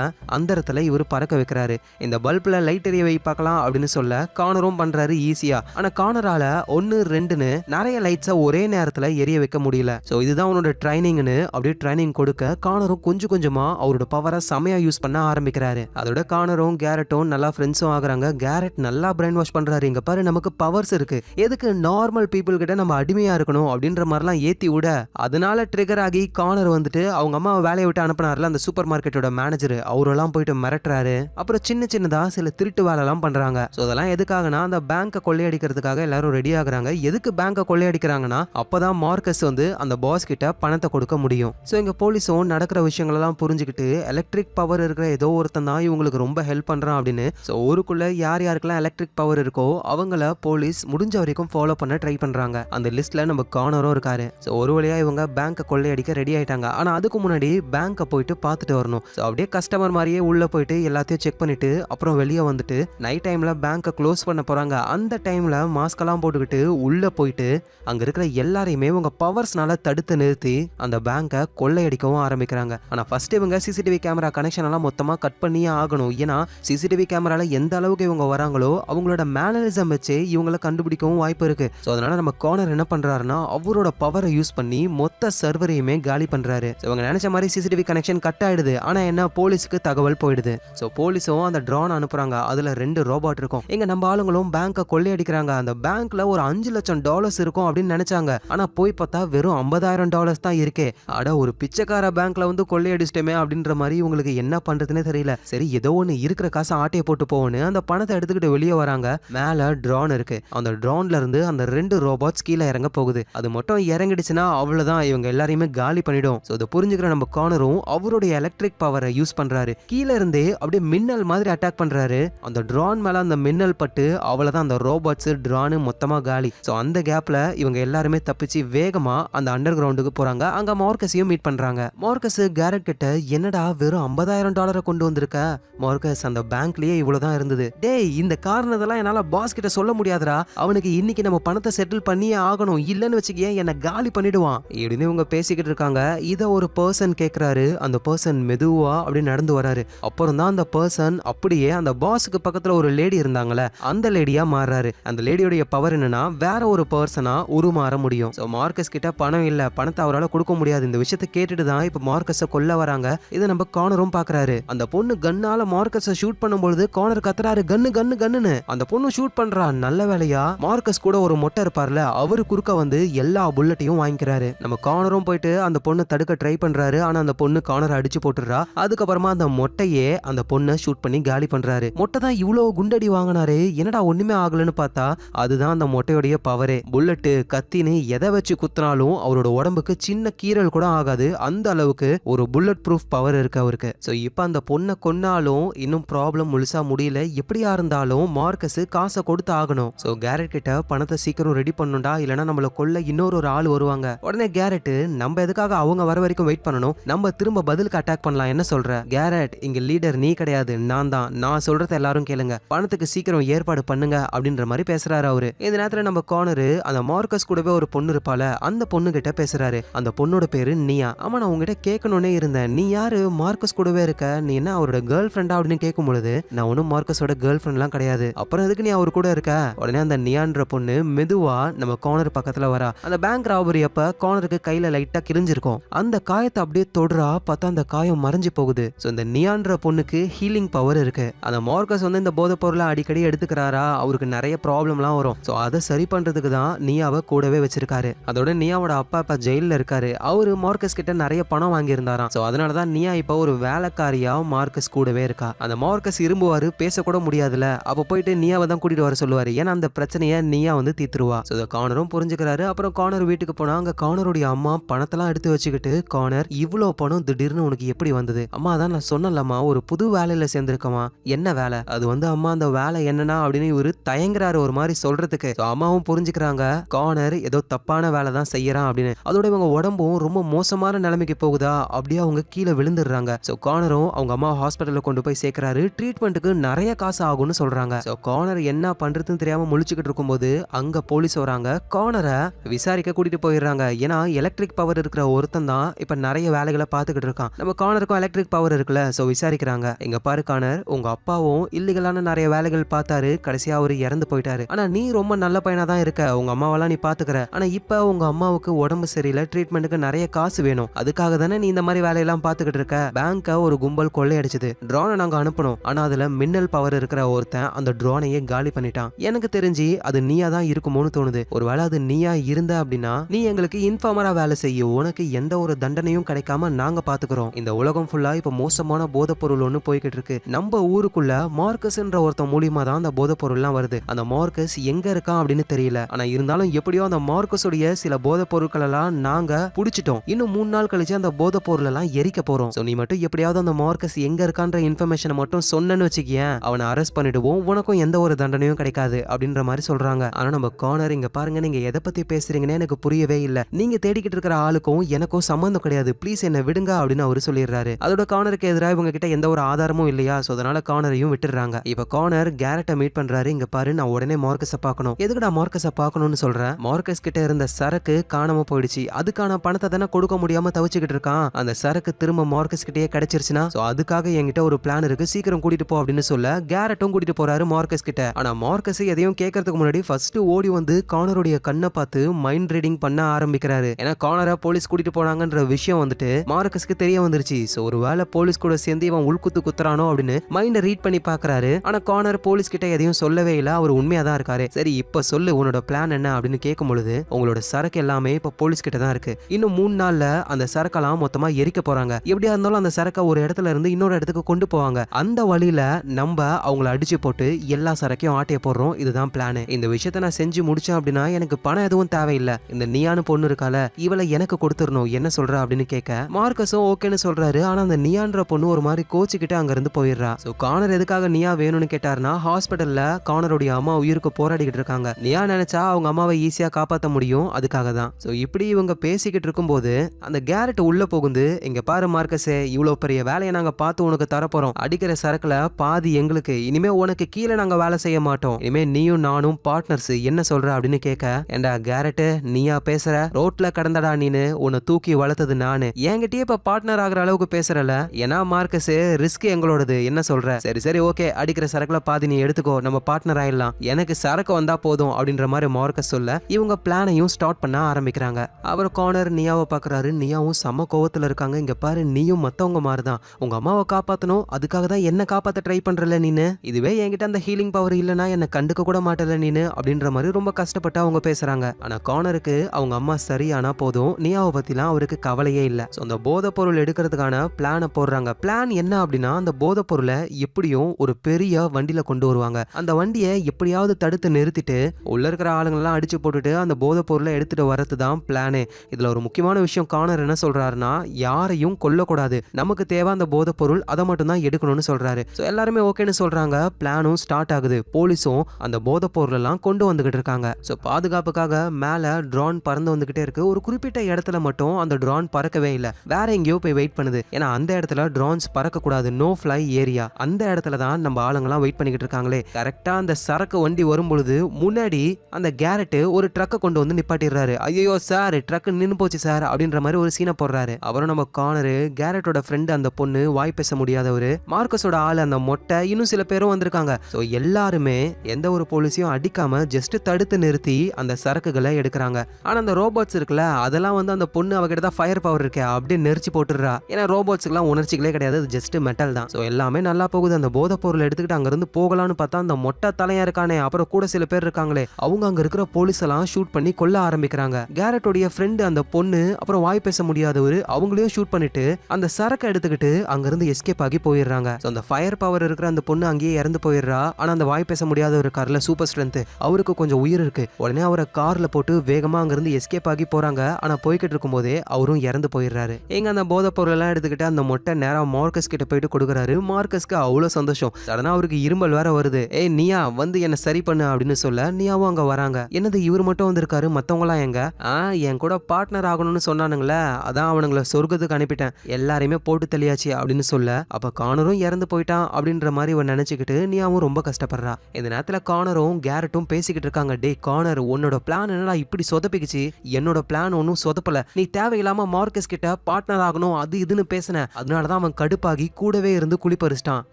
அந்த இடத்துல இவர் பறக்க வைக்கிறாரு. இந்த பல்பில் லைட் எரிய வை பார்க்கலாம் அப்படின்னு சொல்ல கானரும் பண்ணுறாரு ஈஸியாக ஆனால் கானரால் ஒன்று ரெண்டுன்னு நிறைய லைட்ஸை ஒரே நேரத்தில் எரிய வைக்க முடியல. ஸோ இதுதான் அவனோட ட்ரைனிங்னு அப்படியே ட்ரைனிங் கொடுக்க கானரும் கொஞ்சம் கொஞ்சமாக அவரோட பவரை செமையா யூஸ் பண்ண ஆரம்பிக்கிறாரு. அதோட கானரும் கேரட்டும் நல்லா ஃப்ரெண்ட்ஸும் ஆகுறாங்க. கேரட் நல்லா பிரைன் வாஷ் பண்ணுறாரு இங்கே பாரு நமக்கு பவர்ஸ் இருக்குது எதுக்கு நார்மல் பீப்புள் கிட்ட நம்ம அடிமையாக இருக்கணும் அப்படின்ற மாதிரிலாம் ஏற்றி விட அதனால ட்ரிகர் ஆகி கானர் வந்துட்டு அவங்க அம்மாவை வேலையை விட்டு அனுப்பினார்ல அந்த சூப்பர் மார்க்கெட்டோட மேனேஜர். அவரெல்லாம் போயிட்டு மிரட்டுறாரு. அப்புறம் சின்ன சின்னதாக சில திருட்டு வேலைலாம் பண்றாங்க. ஸோ அதெல்லாம் எதுக்காகனா அந்த பேங்கை கொள்ளையடிக்கிறதுக்காக எல்லாரும் ரெடி ஆகுறாங்க. எதுக்கு பேங்கை கொள்ளையடிக்கிறாங்கன்னா அப்போதான் மார்க்கஸ் வந்து அந்த பாஸ் கிட்ட பணத்தை கொடுக்க முடியும். ஸோ இங்கே போலீஸும் நடக்கிற விஷயங்களெல்லாம் புரிஞ்சுக்கிட்டு எலக்ட்ரிக் பவர் இருக்கிற ஏதோ ஒருத்தன் தான் இவங்களுக்கு ரொம்ப ஹெல்ப் பண்ணுறான் அப்படின்னு ஸோ ஊருக்குள்ள யார் யாருக்கெல்லாம் எலக்ட்ரிக் பவர் இருக்கோ அவங்கள போலீஸ் முடிஞ்ச வரைக்கும் ஃபாலோ பண்ண ட்ரை பண்ணுறாங்க அந்த லிஸ்ட்டில் நம்ம கார்னரும் இருக்காரு. ஸோ ஒரு வழியாக இவங்க பேங்கை கொள்ளையடிக்க ரெடி ஆயிட்டாங்க. ஆனால் அதுக்கு முன்னாடி பேங்க்கை போயிட்டு பார்த்துட்டு வரணும். ஸோ அப்படியே கஸ்டமர் மாதிரியே உள்ள போயிட்டு எல்லாத்தையும் செக் பண்ணிட்டு அப்புறம் வெளியே வந்துட்டு நைட் டைம்ல பேங்க்கை க்ளோஸ் பண்ண போறாங்க. அந்த டைம்ல மாஸ்க் எல்லாம் போட்டுக்கிட்டு உள்ள போயிட்டு அங்க இருக்கிற எல்லாரையுமே உங்க பவர்ஸ்னால தடுத்து நிறுத்தி அந்த பேங்க்கை கொள்ளையடிக்கவும் ஆரம்பிக்கிறாங்க. ஆனா ஃபர்ஸ்ட் இவங்க சிசிடிவி கேமரா கனெக்ஷன் எல்லாம் மொத்தமா கட் பண்ணியே ஆகணும். ஏன்னா சிசிடிவி கேமரால எந்த அளவுக்கு இவங்க வராங்களோ அவங்களோட மேனரிசம் வச்சு இவங்கள கண்டுபிடிக்கவும் வாய்ப்பு இருக்கு. ஸோ அதனால நம்ம கார்னர் என்ன பண்றாருன்னா அவரோட பவரை யூஸ் பண்ணி மொத்த சர்வரையுமே காலி பண்றாரு. இவங்க நினைச்ச மாதிரி சிசிடிவி கனெக்ஷன் கட் ஆயிடுது. ஆனா என்ன போலீஸுக்கு தகவல் போயிடுது. ஸோ போலீஸும் அந்த ட்ரோன் அனுப்புறாங்க. அதுல ரெண்டு ரோபோட் இருக்கும். எங்க நம்ம ஆளுங்களும் பேங்கை கொள்ளையடிக்கிறாங்க அந்த பேங்க்ல ஒரு அஞ்சு லட்சம் டாலர்ஸ் இருக்கும் அப்படின்னு நினைச்சாங்க. ஆனா போய் பார்த்தா வெறும் ஐம்பதாயிரம் டாலர்ஸ் தான் இருக்கே. அட ஒரு பிச்சைக்கார பேங்க்ல வந்து கொள்ளையடிச்சிட்டோமே அப்படின்ற மாதிரி இவங்களுக்கு என்ன பண்றதுன்னே தெரியல. சரி ஏதோ ஒன்று இருக்கிற காசை ஆட்டையை போட்டு போகணும் அந்த பணத்தை எடுத்துக்கிட்டு வெளியே வராங்க. மேல ட்ரோன் இருக்கு. அந்த ட்ரோன்ல இருந்து அந்த ரெண்டு ரோபோட்ஸ் கீழே இறங்க போகுது. அது மட்டும் இறங்கிடுச்சுன்னா அவ்வளவுதான். இவங்க எல்லாரையுமே காலி பண்ணிடும். ஸோ அதை புரிஞ்சுக்கிற நம்ம கார்னரும் அவருடைய எலக்ட்ரிக் பவரை யூஸ் பண்றாரு. கீழே இருந்தே அப்படியே மின்னல் மாதிரி அட்டாக் பண்றாரு. அந்த ட்ரான் மேல அந்த மின்னல் பட்டு அவ்வளவுதான் அந்த ரோபோட்ஸ் ட்ரானு மொத்தமா காலி. ஸோ அந்த கேப்ல இவங்க எல்லாருமே தப்பிச்சு வேகமா அந்த அண்டர் கிரவுண்டுக்கு போறாங்க. அங்க மார்க்கஸையும் மீட் பண்றாங்க. மார்க்கஸ் கேரட் கிட்ட என்னடா வெறும் ஐம்பதாயிரம் டாலரை கொண்டு வந்திருக்க? மார்க்கஸ் அந்த பேங்க்லயே இவ்வளவுதான் இருந்தது. டேய் இந்த காரணத்தெல்லாம் என்னால பாஸ் கிட்ட சொல்ல முடியாதுடா. அவனுக்கு இன்னைக்கு நம்ம பணத்தை செட்டில் பண்ணியே ஆகணும். இல்லைன்னு வச்சுக்கே என்னை காலி பண்ணிடுவான். இப்படின்னு இவங்க பேசிக்கிட்டு இருக்காங்க. இதை ஒரு பர்சன் கேட்குறாரு அந்த பர்சன் மெதுவாக அப்படி நடந்து வராரு. அப்புறம் தான் அந்த பர்சன் அப்படியே அந்த பாஸுக்கு பக்கத்தில் ஒரு லேடி இருந்தாங்கல்ல அந்த லேடியாக மாறுறாரு. அந்த லேடியோடைய பவர் என்னன்னா வேற ஒரு பர்சனாக உருமாற முடியும். ஸோ மார்க்கஸ் கிட்ட பணம் இல்லை பணத்தை அவரால் கொடுக்க முடியாது. இந்த விஷயத்தை கேட்டுட்டு தான் இப்போ மார்க்கஸை கொல்ல வராங்க. இதை நம்ம கார்னரும் பார்க்குறாரு அந்த பொண்ணு கன்னால மார்க்கஸை ஷூட் பண்ணும்பொழுது கார்னர் கத்துறாரு கன்னு கன்னு கன்னுன்னு அந்த பொண்ணு ஷூட் பண்ணுறா நல்ல வேலையா? மார்க்கஸ் கூட ஒரு மொட்டை இருப்பார்ல அவரு குறுக்க வந்து எல்லா புல்லட்டையும் வாங்கிக்கிறாரு. நம்ம கார்னரும் போயிட்டு அந்த பொண்ணை தடுக்க ட்ரை பண்ணுறாரு ஆனா அந்த பொண்ணு கார்னர் அடிச்சு போட்டுறா அதுக்கப்புறமா அந்த மொட்டையே அந்த பொண்ணை ஷூட் பண்ணி காலி பண்றாரு. மொட்டை தான் இவ்வளவு குண்டடி வாங்கினாரு என்னடா ஒண்ணுமே ஆகலன்னு பார்த்தா அதுதான் அந்த மொட்டையுடைய பவரே புல்லட்டு கத்தின்னு எதை வச்சு குத்துனாலும் அவரோட உடம்புக்கு சின்ன கீறல் கூட ஆகாது. அந்த அளவுக்கு ஒரு புல்லட் ப்ரூஃப் பவர் இருக்கு அவருக்கு. ஸோ இப்போ அந்த பொண்ணை கொன்னாலும் இன்னும் ப்ராப்ளம் முழுசா முடியல. எப்படியா இருந்தாலும் மார்க்கஸ் காசை கொடுத்து ஆகணும். ஸோ கேரட் கிட்ட பணத்தை சீக்கிரம் ரெடி பண்ணுண்டா இல்லைன்னா நம்மள கொல்ல இன்னொரு ஒரு ஆள் வருவாங்க. உடனே கேரட் நம்ம எதுக்காக அவங்க வர வரைக்கும் வெயிட் பண்ணணும்? நம்ம திரும்ப பதிலுக்கு அட்டாக் பண்ணலாம். என்ன சொல்ற? கேரட் இங்க லீடர் நீ கிடையாது. நான் தான். நான் சொல்றத எல்லாரும் கேளுங்க. பணத்துக்கு சீக்கிரம் ஏற்பாடு பண்ணுங்க அப்படின்ற மாதிரி பேசுறாரு அவரு. இந்த நேரத்துல நம்ம கார்னரு அந்த மார்க்கஸ் கூடவே ஒரு பொண்ணு இருப்பால அந்த பொண்ணு கிட்ட பேசுறாரு. அந்த பொண்ணோட பேரு நியா. ஆமா நான் உங்ககிட்ட கேட்கணும்னே இருந்தேன். நீ யாரு? மார்க்கஸ் கூடவே இருக்க. நீ என்ன அவரோட கேர்ள் ஃப்ரெண்டா அப்படின்னு கேட்கும் பொழுது நான் ஒன்றும் மார்க்கஸோட கேர்ள் ஃப்ரெண்ட்லாம் கிடையாது. அப்புறம் எதுக்கு நீ அவர் கூட இருக்க? உடனே அந்த நியான்ற பொண்ணு மெதுவா நம்ம கார்னர் பக்கத்துல வரா. அந்த பேங்க் ராபரி அப்ப கார்னருக்கு கையில லைட்டா கிழிஞ்சிருக்கும். அந்த காயத்தை அப்படியே தொடுறா பார்த்தா அந்த காயம் மறைஞ்சு போகுது. ஸோ இந்த நியான்ற பொண்ணுக்கு ஹீலிங் பவர் இருக்கு. அந்த மார்க்கஸ் வந்து இந்த போதைப் பொருளை அடிக்கடி எடுத்துக்கிறாரா? அவருக்கு நிறைய ப்ராப்ளம்லாம் வரும். ஸோ அதை சரி பண்றதுக்கு தான் நியாவை கூடவே வச்சிருக்காரு. அதோட நியாவோட அப்பா இப்ப ஜெயிலில் இருக்காரு. அவரு மார்க்கஸ் கிட்ட நிறைய பணம் வாங்கியிருந்தாராம். ஸோ அதனால தான் நியா இப்போ ஒரு வேலைக்காரியா மார்க்கஸ் கூடவே இருக்கா. அந்த மார்க்கஸ் இரும்புவாரு பேசக்கூட முடியாதுல அப்போ போயிட்டு நியாவை தான் கூட்டிட்டு வர சொல்லுவாரு. ஏன்னா அந்த பிரச்சனையை நியா வந்து தீத்துருவா ஸோ கானரும் கார்னரும் புரிஞ்சுக்கிறாரு. அப்புறம் கார்னர் வீட்டுக்கு போனா அங்க கார்னருடைய அம்மா பணத்தெல்லாம் எடுத்து வச்சுக்கிட்டு கார்னர் இவ்வளோ பணம் திடீர்னு உனக்கு எப்படி வந்தது? அம்மா தான் நான் சொன்னலம்மா ஒரு புது வேலையில சேர்ந்திருக்கமா என்ன வேலை? அது வந்து அம்மா அந்த வேலை என்னன்னா அப்படின்னு இவரு தயங்குறாரு ஒரு மாதிரி சொல்றதுக்கு. அம்மாவும் புரிஞ்சுக்கிறாங்க. கார்னர் ஏதோ தப்பான வேலை தான் செய்யறான் அப்படின்னு. அதோட இவங்க உடம்பும் ரொம்ப மோசமான நிலைமைக்கு போகுதா? அப்படியே அவங்க கீழே விழுந்துடுறாங்க. ஸோ கார்னரும் அவங்க அம்மா ஹாஸ்பிட்டலில் கொண்டு போய் சேர்க்கறாரு. ட்ரீட்மெண்ட்டுக்கு நிறைய காசு ஆகும்னு சொல்றாங்க. ஸோ கார்னர் என்ன பண்றதுன்னு தெரியாம முழிச்சுக்கிட்டு இருக்கும்போது அங்க போலீஸ் வராங்க. கார்னரை விசாரிக்க கூட்டிட்டு போயிடுறாங்க. ஏன்னா எலக்ட்ரிக் பவர் இருக்கிற ஒருத்தன் தான் இப்ப நிறைய வேலைகளை பார்த்துக்கிட்டு இருக்கான். நம்ம கானருக்கும் எலக்ட்ரிக் பவர் இருக்குல்ல ஸோ விசாரிக்கிறாங்க. எங்க பாரு கானர் உங்க அப்பாவும் இல்லீகலான நிறைய வேலைகள் பார்த்தாரு. கடைசியா அவரு இறந்து போயிட்டாரு. ஆனா நீ ரொம்ப நல்ல பையனா தான் இருக்க. உங்க அம்மாவெல்லாம் நீ பாத்துக்கிற ஆனா இப்ப உங்க அம்மாவுக்கு உடம்பு சரியில்லை ட்ரீட்மெண்ட்டுக்கு நிறைய காசு வேணும். அதுக்காக தானே நீ இந்த மாதிரி வேலையெல்லாம் பார்த்துக்கிட்டு இருக்க? பேங்க ஒரு கும்பல் கொள்ளையடிச்சது. ட்ரோனை நாங்க அனுப்பணும். ஆனா அதுல மின்னல் பவர் இருக்கிற ஒருத்தன் அந்த ட்ரோனையே காலி பண்ணிட்டான். எனக்கு தெரிஞ்சு அது நீயா தான் இருக்குமோன்னு தோணுது. ஒருவேளை அது நீயா இருந்த அப்படின்னா நீ எங்களுக்கு இன்ஃபார்மரா வேலை செய்ய. உனக்கு எந்த ஒரு தண்டனையும் கிடைக்காம நாங்க பாத்துக்கிறோம். இந்த உலகம் ஃபுல்லா இப்ப மோசமான போதைப் பொருள் ஒண்ணு போய்கிட்டு இருக்கு நம்ம ஊருக்குள்ள மார்க்கஸ்ன்ற ஒருத்தன் மூலியமா தான் அந்த போதைப் பொருள்லாம் வருது. அந்த மார்க்கஸ் எங்க இருக்கான் அப்படின்னு தெரியல. ஆனா இருந்தாலும் எப்படியோ அந்த மார்க்கஸுடைய சில போதைப் பொருட்கள் எல்லாம் நாங்க புடிச்சிட்டோம். இன்னும் மூணு நாள் கழிச்சு அந்த போதைப் பொருள் எல்லாம் எரிக்க போறோம். சோ நீ மட்டும் எப்படியாவது அந்த மார்க்கஸ் எங்க இருக்கான்ற இன்ஃபர்மேஷனை மட்டும் சொன்னேன்னு வச்சுக்கியேன். அவனை அரெஸ்ட் பண்ணிடுவோம். உனக்கும் எந்த ஒரு தண்டனையும் கிடைக்காது அப்படின்ற மாதிரி சொல்றாங்க. ஆனா நம்ம கார்னர் இங்க பாருங்க. நீங்க எதை பத்தி பேசுறீங்கன்னு எனக்கு புரியவே இல்ல. நீங்க தேடிக்கிட்டு இருக்கிற ஆளுக்கும் எனக்கும் சம்மந்தம் கிடையாது. ப்ளீஸ் என்னை விடுங்க அப்படின்னு அவரு சொல்லிடுறாரு. அதோட கார்னருக்கு எதிராக இவங்க கிட்ட எந்த ஒரு ஆதாரமும் இல்லையா? சோ அதனால கார்னரையும் விட்டுறாங்க இப்போ கார்னர் கேரட்டை மீட் பண்றாரு. இங்க பாரு நான் உடனே மார்க்கஸை பார்க்கணும். எதுக்குடா மார்க்கஸை பார்க்கணும்னு சொல்றேன் மார்க்கஸ் கிட்ட இருந்த சரக்கு காணாம போயிடுச்சு. அதுக்கான பணத்தை தானே கொடுக்க முடியாம தவிச்சுக்கிட்டு இருக்கான். அந்த சரக்கு திரும்ப மார்க்கஸ் கிட்டயே கிடைச்சிருச்சுன்னா சோ அதுக்காக என்கிட்ட ஒரு பிளான் இருக்கு. சீக்கிரம் கூட்டிட்டு போ அப்படின்னு சொல்ல கேரட்டும் கூட்டிட்டு போறாரு மார்க்கஸ் கிட்ட. ஆனா மார்க்கஸ் எதையும் கேட்கறதுக்கு முன்னாடி ஃபர்ஸ்ட் ஓடி வந்து கார்னருடைய கண்ணை பார்த்து மைண்ட் ரீடிங் பண்ண ஆரம்பிக்கிறாரு. ஏன்னா கார்னரை போலீஸ் கூட்டிட்டு போனாங்கன்ற விஷயம் வந்துட்டு மார்க்கஸ்க்கு தெரிய வந்துருச்சு. ஒரு ஒருவேளை போலீஸ் கூட சேர்ந்து இவன் உள்குத்து குத்துறானோ அப்படின்னு மைண்டை ரீட் பண்ணி பாக்குறாரு. ஆனா கார்னர் போலீஸ் கிட்ட எதையும் சொல்லவே இல்லை. அவர் உண்மையா தான் இருக்காரு. சரி இப்ப சொல்லு உன்னோட பிளான் என்ன அப்படின்னு கேட்கும் பொழுது உங்களோட சரக்கு எல்லாமே இப்ப போலீஸ் கிட்ட தான் இருக்கு. இன்னும் மூணு நாள்ல அந்த சரக்கெல்லாம் மொத்தமா எரிக்க போறாங்க. எப்படியா இருந்தாலும் அந்த சரக்கை ஒரு இடத்துல இருந்து இன்னொரு இடத்துக்கு கொண்டு போவாங்க. அந்த வழியில நம்ம அவங்கள அடிச்சு போட்டு எல்லா சரக்கையும் ஆட்டைய போடுறோம். இதுதான் பிளான் இந்த விஷயத்த நான் செஞ்சு முடிச்சேன் அப்படின்னா எனக்கு பணம் எதுவும் தேவையில்லை. இந்த நீயான பொண்ணு இருக்கால இவளை எனக்கு கொடுத்துடணும். என்ன சொல்ற அப்படின்னு கேட்க மார்க்கஸும் ஓகேன்னு சொல்றாரு. ஆனா அந்த நியான்ற பொண்ணு ஒரு மாதிரி கோச்சுக்கிட்டு அங்க இருந்து போயிடுறா. சோ கானர் எதுக்காக நியா வேணும்னு கேட்டாருன்னா ஹாஸ்பிட்டல்ல கானருடைய அம்மா உயிருக்கு போராடிக்கிட்டு இருக்காங்க. நியா நினைச்சா அவங்க அம்மாவை ஈஸியா காப்பாத்த முடியும். அதுக்காக தான் சோ இப்படி இவங்க பேசிக்கிட்டு இருக்கும்போது அந்த கேரட் உள்ள போகுந்து இங்க பாரு மார்க்கஸே இவ்வளவு பெரிய வேலையை நாங்க பார்த்து உனக்கு தரப்போறோம். அடிக்கிற சரக்குல பாதி எங்களுக்கு. இனிமே உனக்கு கீழே நாங்க வேலை செய்ய மாட்டோம். இனிமே நீயும் நானும் பார்ட்னர்ஸ் என்ன சொல்ற? அப்படின்னு கேட்க ஏண்டா கேரட்டு நீயா பேசுற? ரோட்ல கடந்தடா நீனு. உன்னை தூக்கி வளர்த்தது நானு. என்கிட்டயே இப்ப பார்ட்னர் ஆகிற அளவுக்கு பேசுறல. ஏன்னா மார்க்கஸ் ரிஸ்க் எங்களோடது. என்ன சொல்ற? சரி சரி ஓகே அடிக்கிற சரக்குல பாதி நீ எடுத்துக்கோ. நம்ம பார்ட்னர் ஆயிடலாம். எனக்கு சரக்கு வந்தா போதும் அப்படின்ற மாதிரி மார்க்கஸ் சொல்ல இவங்க பிளானையும் ஸ்டார்ட் பண்ண ஆரம்பிக்கிறாங்க. அவர் கார்னர் நியாவை பாக்குறாரு. நியாவும் சம கோவத்துல இருக்காங்க. இங்க பாரு நீயும் மத்தவங்க மாதிரி தான் உங்க அம்மாவை காப்பாத்தணும். அதுக்காக தான் என்ன காப்பாத்த ட்ரை பண்றல நீனு. இதுவே என்கிட்ட அந்த ஹீலிங் பவர் இல்லனா என்ன கண்டுக்க கூட மாட்டல நீனு அப்படின்ற மாதிரி ரொம்ப கஷ்டப்பட்டு அவங்க பேசுறாங்க. ஆனா கார்னருக்கு அவங்க அம்மா சரியானா போதும். நியாவை பத்திலாம் அவருக்கு கவலையே இல்லை. ஸோ அந்த போதைப் பொருள் எடுக்கிறதுக்கான பிளானை போடுறாங்க. பிளான் என்ன அப்படின்னா அந்த போதைப் பொருளை எப்படியும் ஒரு பெரிய வண்டியில கொண்டு வருவாங்க. அந்த வண்டியை எப்படியாவது தடுத்து நிறுத்திட்டு உள்ள இருக்கிற ஆளுங்களெல்லாம் அடிச்சு போட்டுட்டு அந்த போதைப் பொருளை எடுத்துட்டு வரது தான் பிளானே இதுல ஒரு முக்கியமான விஷயம் காணர் என்ன சொல்றாருன்னா யாரையும் கொல்லக்கூடாது. நமக்கு தேவை அந்த போதைப் பொருள் அதை மட்டும்தான் எடுக்கணும்னு சொல்றாரு. ஸோ எல்லாருமே ஓகேன்னு சொல்றாங்க. பிளானும் ஸ்டார்ட் ஆகுது. போலீஸும் அந்த போதைப்பொருள் எல்லாம் கொண்டு வந்துகிட்டு இருக்காங்க. ஸோ பாதுகாப்புக்காக மேலே ட்ரான் பறந்து வந்துகிட்டே இருக்கு. ஒரு குறிப்பிட்ட இடத்துல மட்டும் அந்த ட்ரான் பறக்கவே இல்லை. வேற எங்கேயோ போய் வெயிட் பண்ணுது. ஏன்னா அந்த இடத்துல ட்ரான்ஸ் பறக்கக்கூடாது. நோ ஃப்ளை ஏரியா அந்த இடத்துல தான் நம்ம ஆளுங்கெல்லாம் வெயிட் பண்ணிக்கிட்டு இருக்காங்களே. கரெக்டா அந்த சரக்கு வண்டி வரும் பொழுது முன்னாடி அந்த கேரட்டு ஒரு ட்ரக்கை கொண்டு வந்து நிப்பாட்டிடுறாரு. ஐயோ சார் ட்ரக் நின்னு போச்சு சார் அப்படின்ற மாதிரி ஒரு சீனை போடுறாரு. அப்புறம் நம்ம கார்னரு கேரட்டோட ஃப்ரெண்டு அந்த பொண்ணு வாய் பேச முடியாதவர் மார்க்கஸோட ஆள் அந்த மொட்டை இன்னும் சில பேரும் வந்திருக்காங்க. ஸோ எல்லாருமே எந்த ஒரு போலீஸையும் அடிக்காம ஜஸ்ட் தடுத்து நிறுத்தி அந்த சரக்குகளை எடுக்கிறாங்க. ஆனா அந்த ரோபோட்ஸ் இருக்குல்ல அதெல்லாம் வந்து அந்த பொண்ணு அவகிட்ட தான் ஃபயர் பவர் இருக்கே அப்படியே நெரிச்சு போட்டுடுறா. ஏன்னா ரோபோட்ஸ்க்குலாம் உணர்ச்சிகளே கிடையாது. அது ஜஸ்ட் மெட்டல் தான். ஸோ எல்லாமே நல்லா போகுது. அந்த போதைப் பொருள் எடுத்துக்கிட்டு அங்கிருந்து போகலான்னு பார்த்தா அந்த மொட்டை தலையா இருக்கானே. அப்புறம் கூட சில பேர் இருக்காங்களே. அவங்க அங்க இருக்கிற போலீஸ் எல்லாம் ஷூட் பண்ணி கொல்ல ஆரம்பிக்கிறாங்க. கேரட்டோடைய ஃப்ரெண்டு அந்த பொண்ணு அப்புறம் வாய் பேச முடியாதவர் அவங்களையும் ஷூட் பண்ணிட்டு அந்த சரக்கை எடுத்துக்கிட்டு அங்கிருந்து எஸ்கேப் ஆகி போயிடுறாங்க. ஸோ அந்த ஃபயர் பவர் இருக்கிற அந்த பொண்ணு அங்கேயே இறந்து போயிடுறா. ஆனா அந்த வாய் பேச முடியாத ஒரு கார்ல சூப்பர் ஸ்ட்ரென்த் அவருக்கு கொஞ்சம் உயிர் இருக்கு. உடனே அவரை கார்ல போட்டு வேகமா அங்கிருந்து எஸ்கேப் ஆகி போறாங்க. ஆனா போய்கிட்டு இருக்கும்போதே அவரும் இறந்து போயிடுறாரு. எங்க அந்த போதை பொருள் எல்லாம் எடுத்துக்கிட்டு அந்த மொட்டை நேரா மார்க்கஸ் கிட்ட போயிட்டு கொடுக்குறாரு. மார்க்கஸ்க்கு அவ்வளவு சந்தோஷம். சடனா அவருக்கு இரும்பல் வேற வருது. ஏய் நியா வந்து என்ன சரி பண்ணு அப்படின்னு சொல்ல நியாவும் அங்க வராங்க. என்னது இவர் மட்டும் வந்திருக்காரு? மத்தவங்களாம் எங்க? ஆ என் கூட பார்ட்னர் ஆகணும்னு சொன்னானுங்களே. அதான் அவனுங்களை சொர்க்கத்துக்கு அனுப்பிட்டேன். எல்லாரையுமே போட்டு தெளியாச்சு அப்படின்னு சொல்ல அப்ப கானரும் இறந்து போயிட்டான் அப்படின்ற மாதிரி இவன் நினைச்சுக்கிட்டு நியாவும் ரொம்ப கஷ்டப்படுறா. இந்த நேரத்துல கானரும் கேரட்டும் பேசிக்கிட்டு இருக்காங்க. டே கானர் உன்னோட பிளான் என்னடா இப்படி சொதப்பிக்குச்சு? என்னோட பிளான் ஒன்றும் சொதப்பல. நீ தேவையில்லாம மார்க்கஸ் கிட்ட பார்ட்னர் ஆகணும் அது இதுன்னு பேசின. அதனாலதான் அவன் கடுப்பாகி கூடவே இருந்து குளிப்பறிச்சிட்டான்.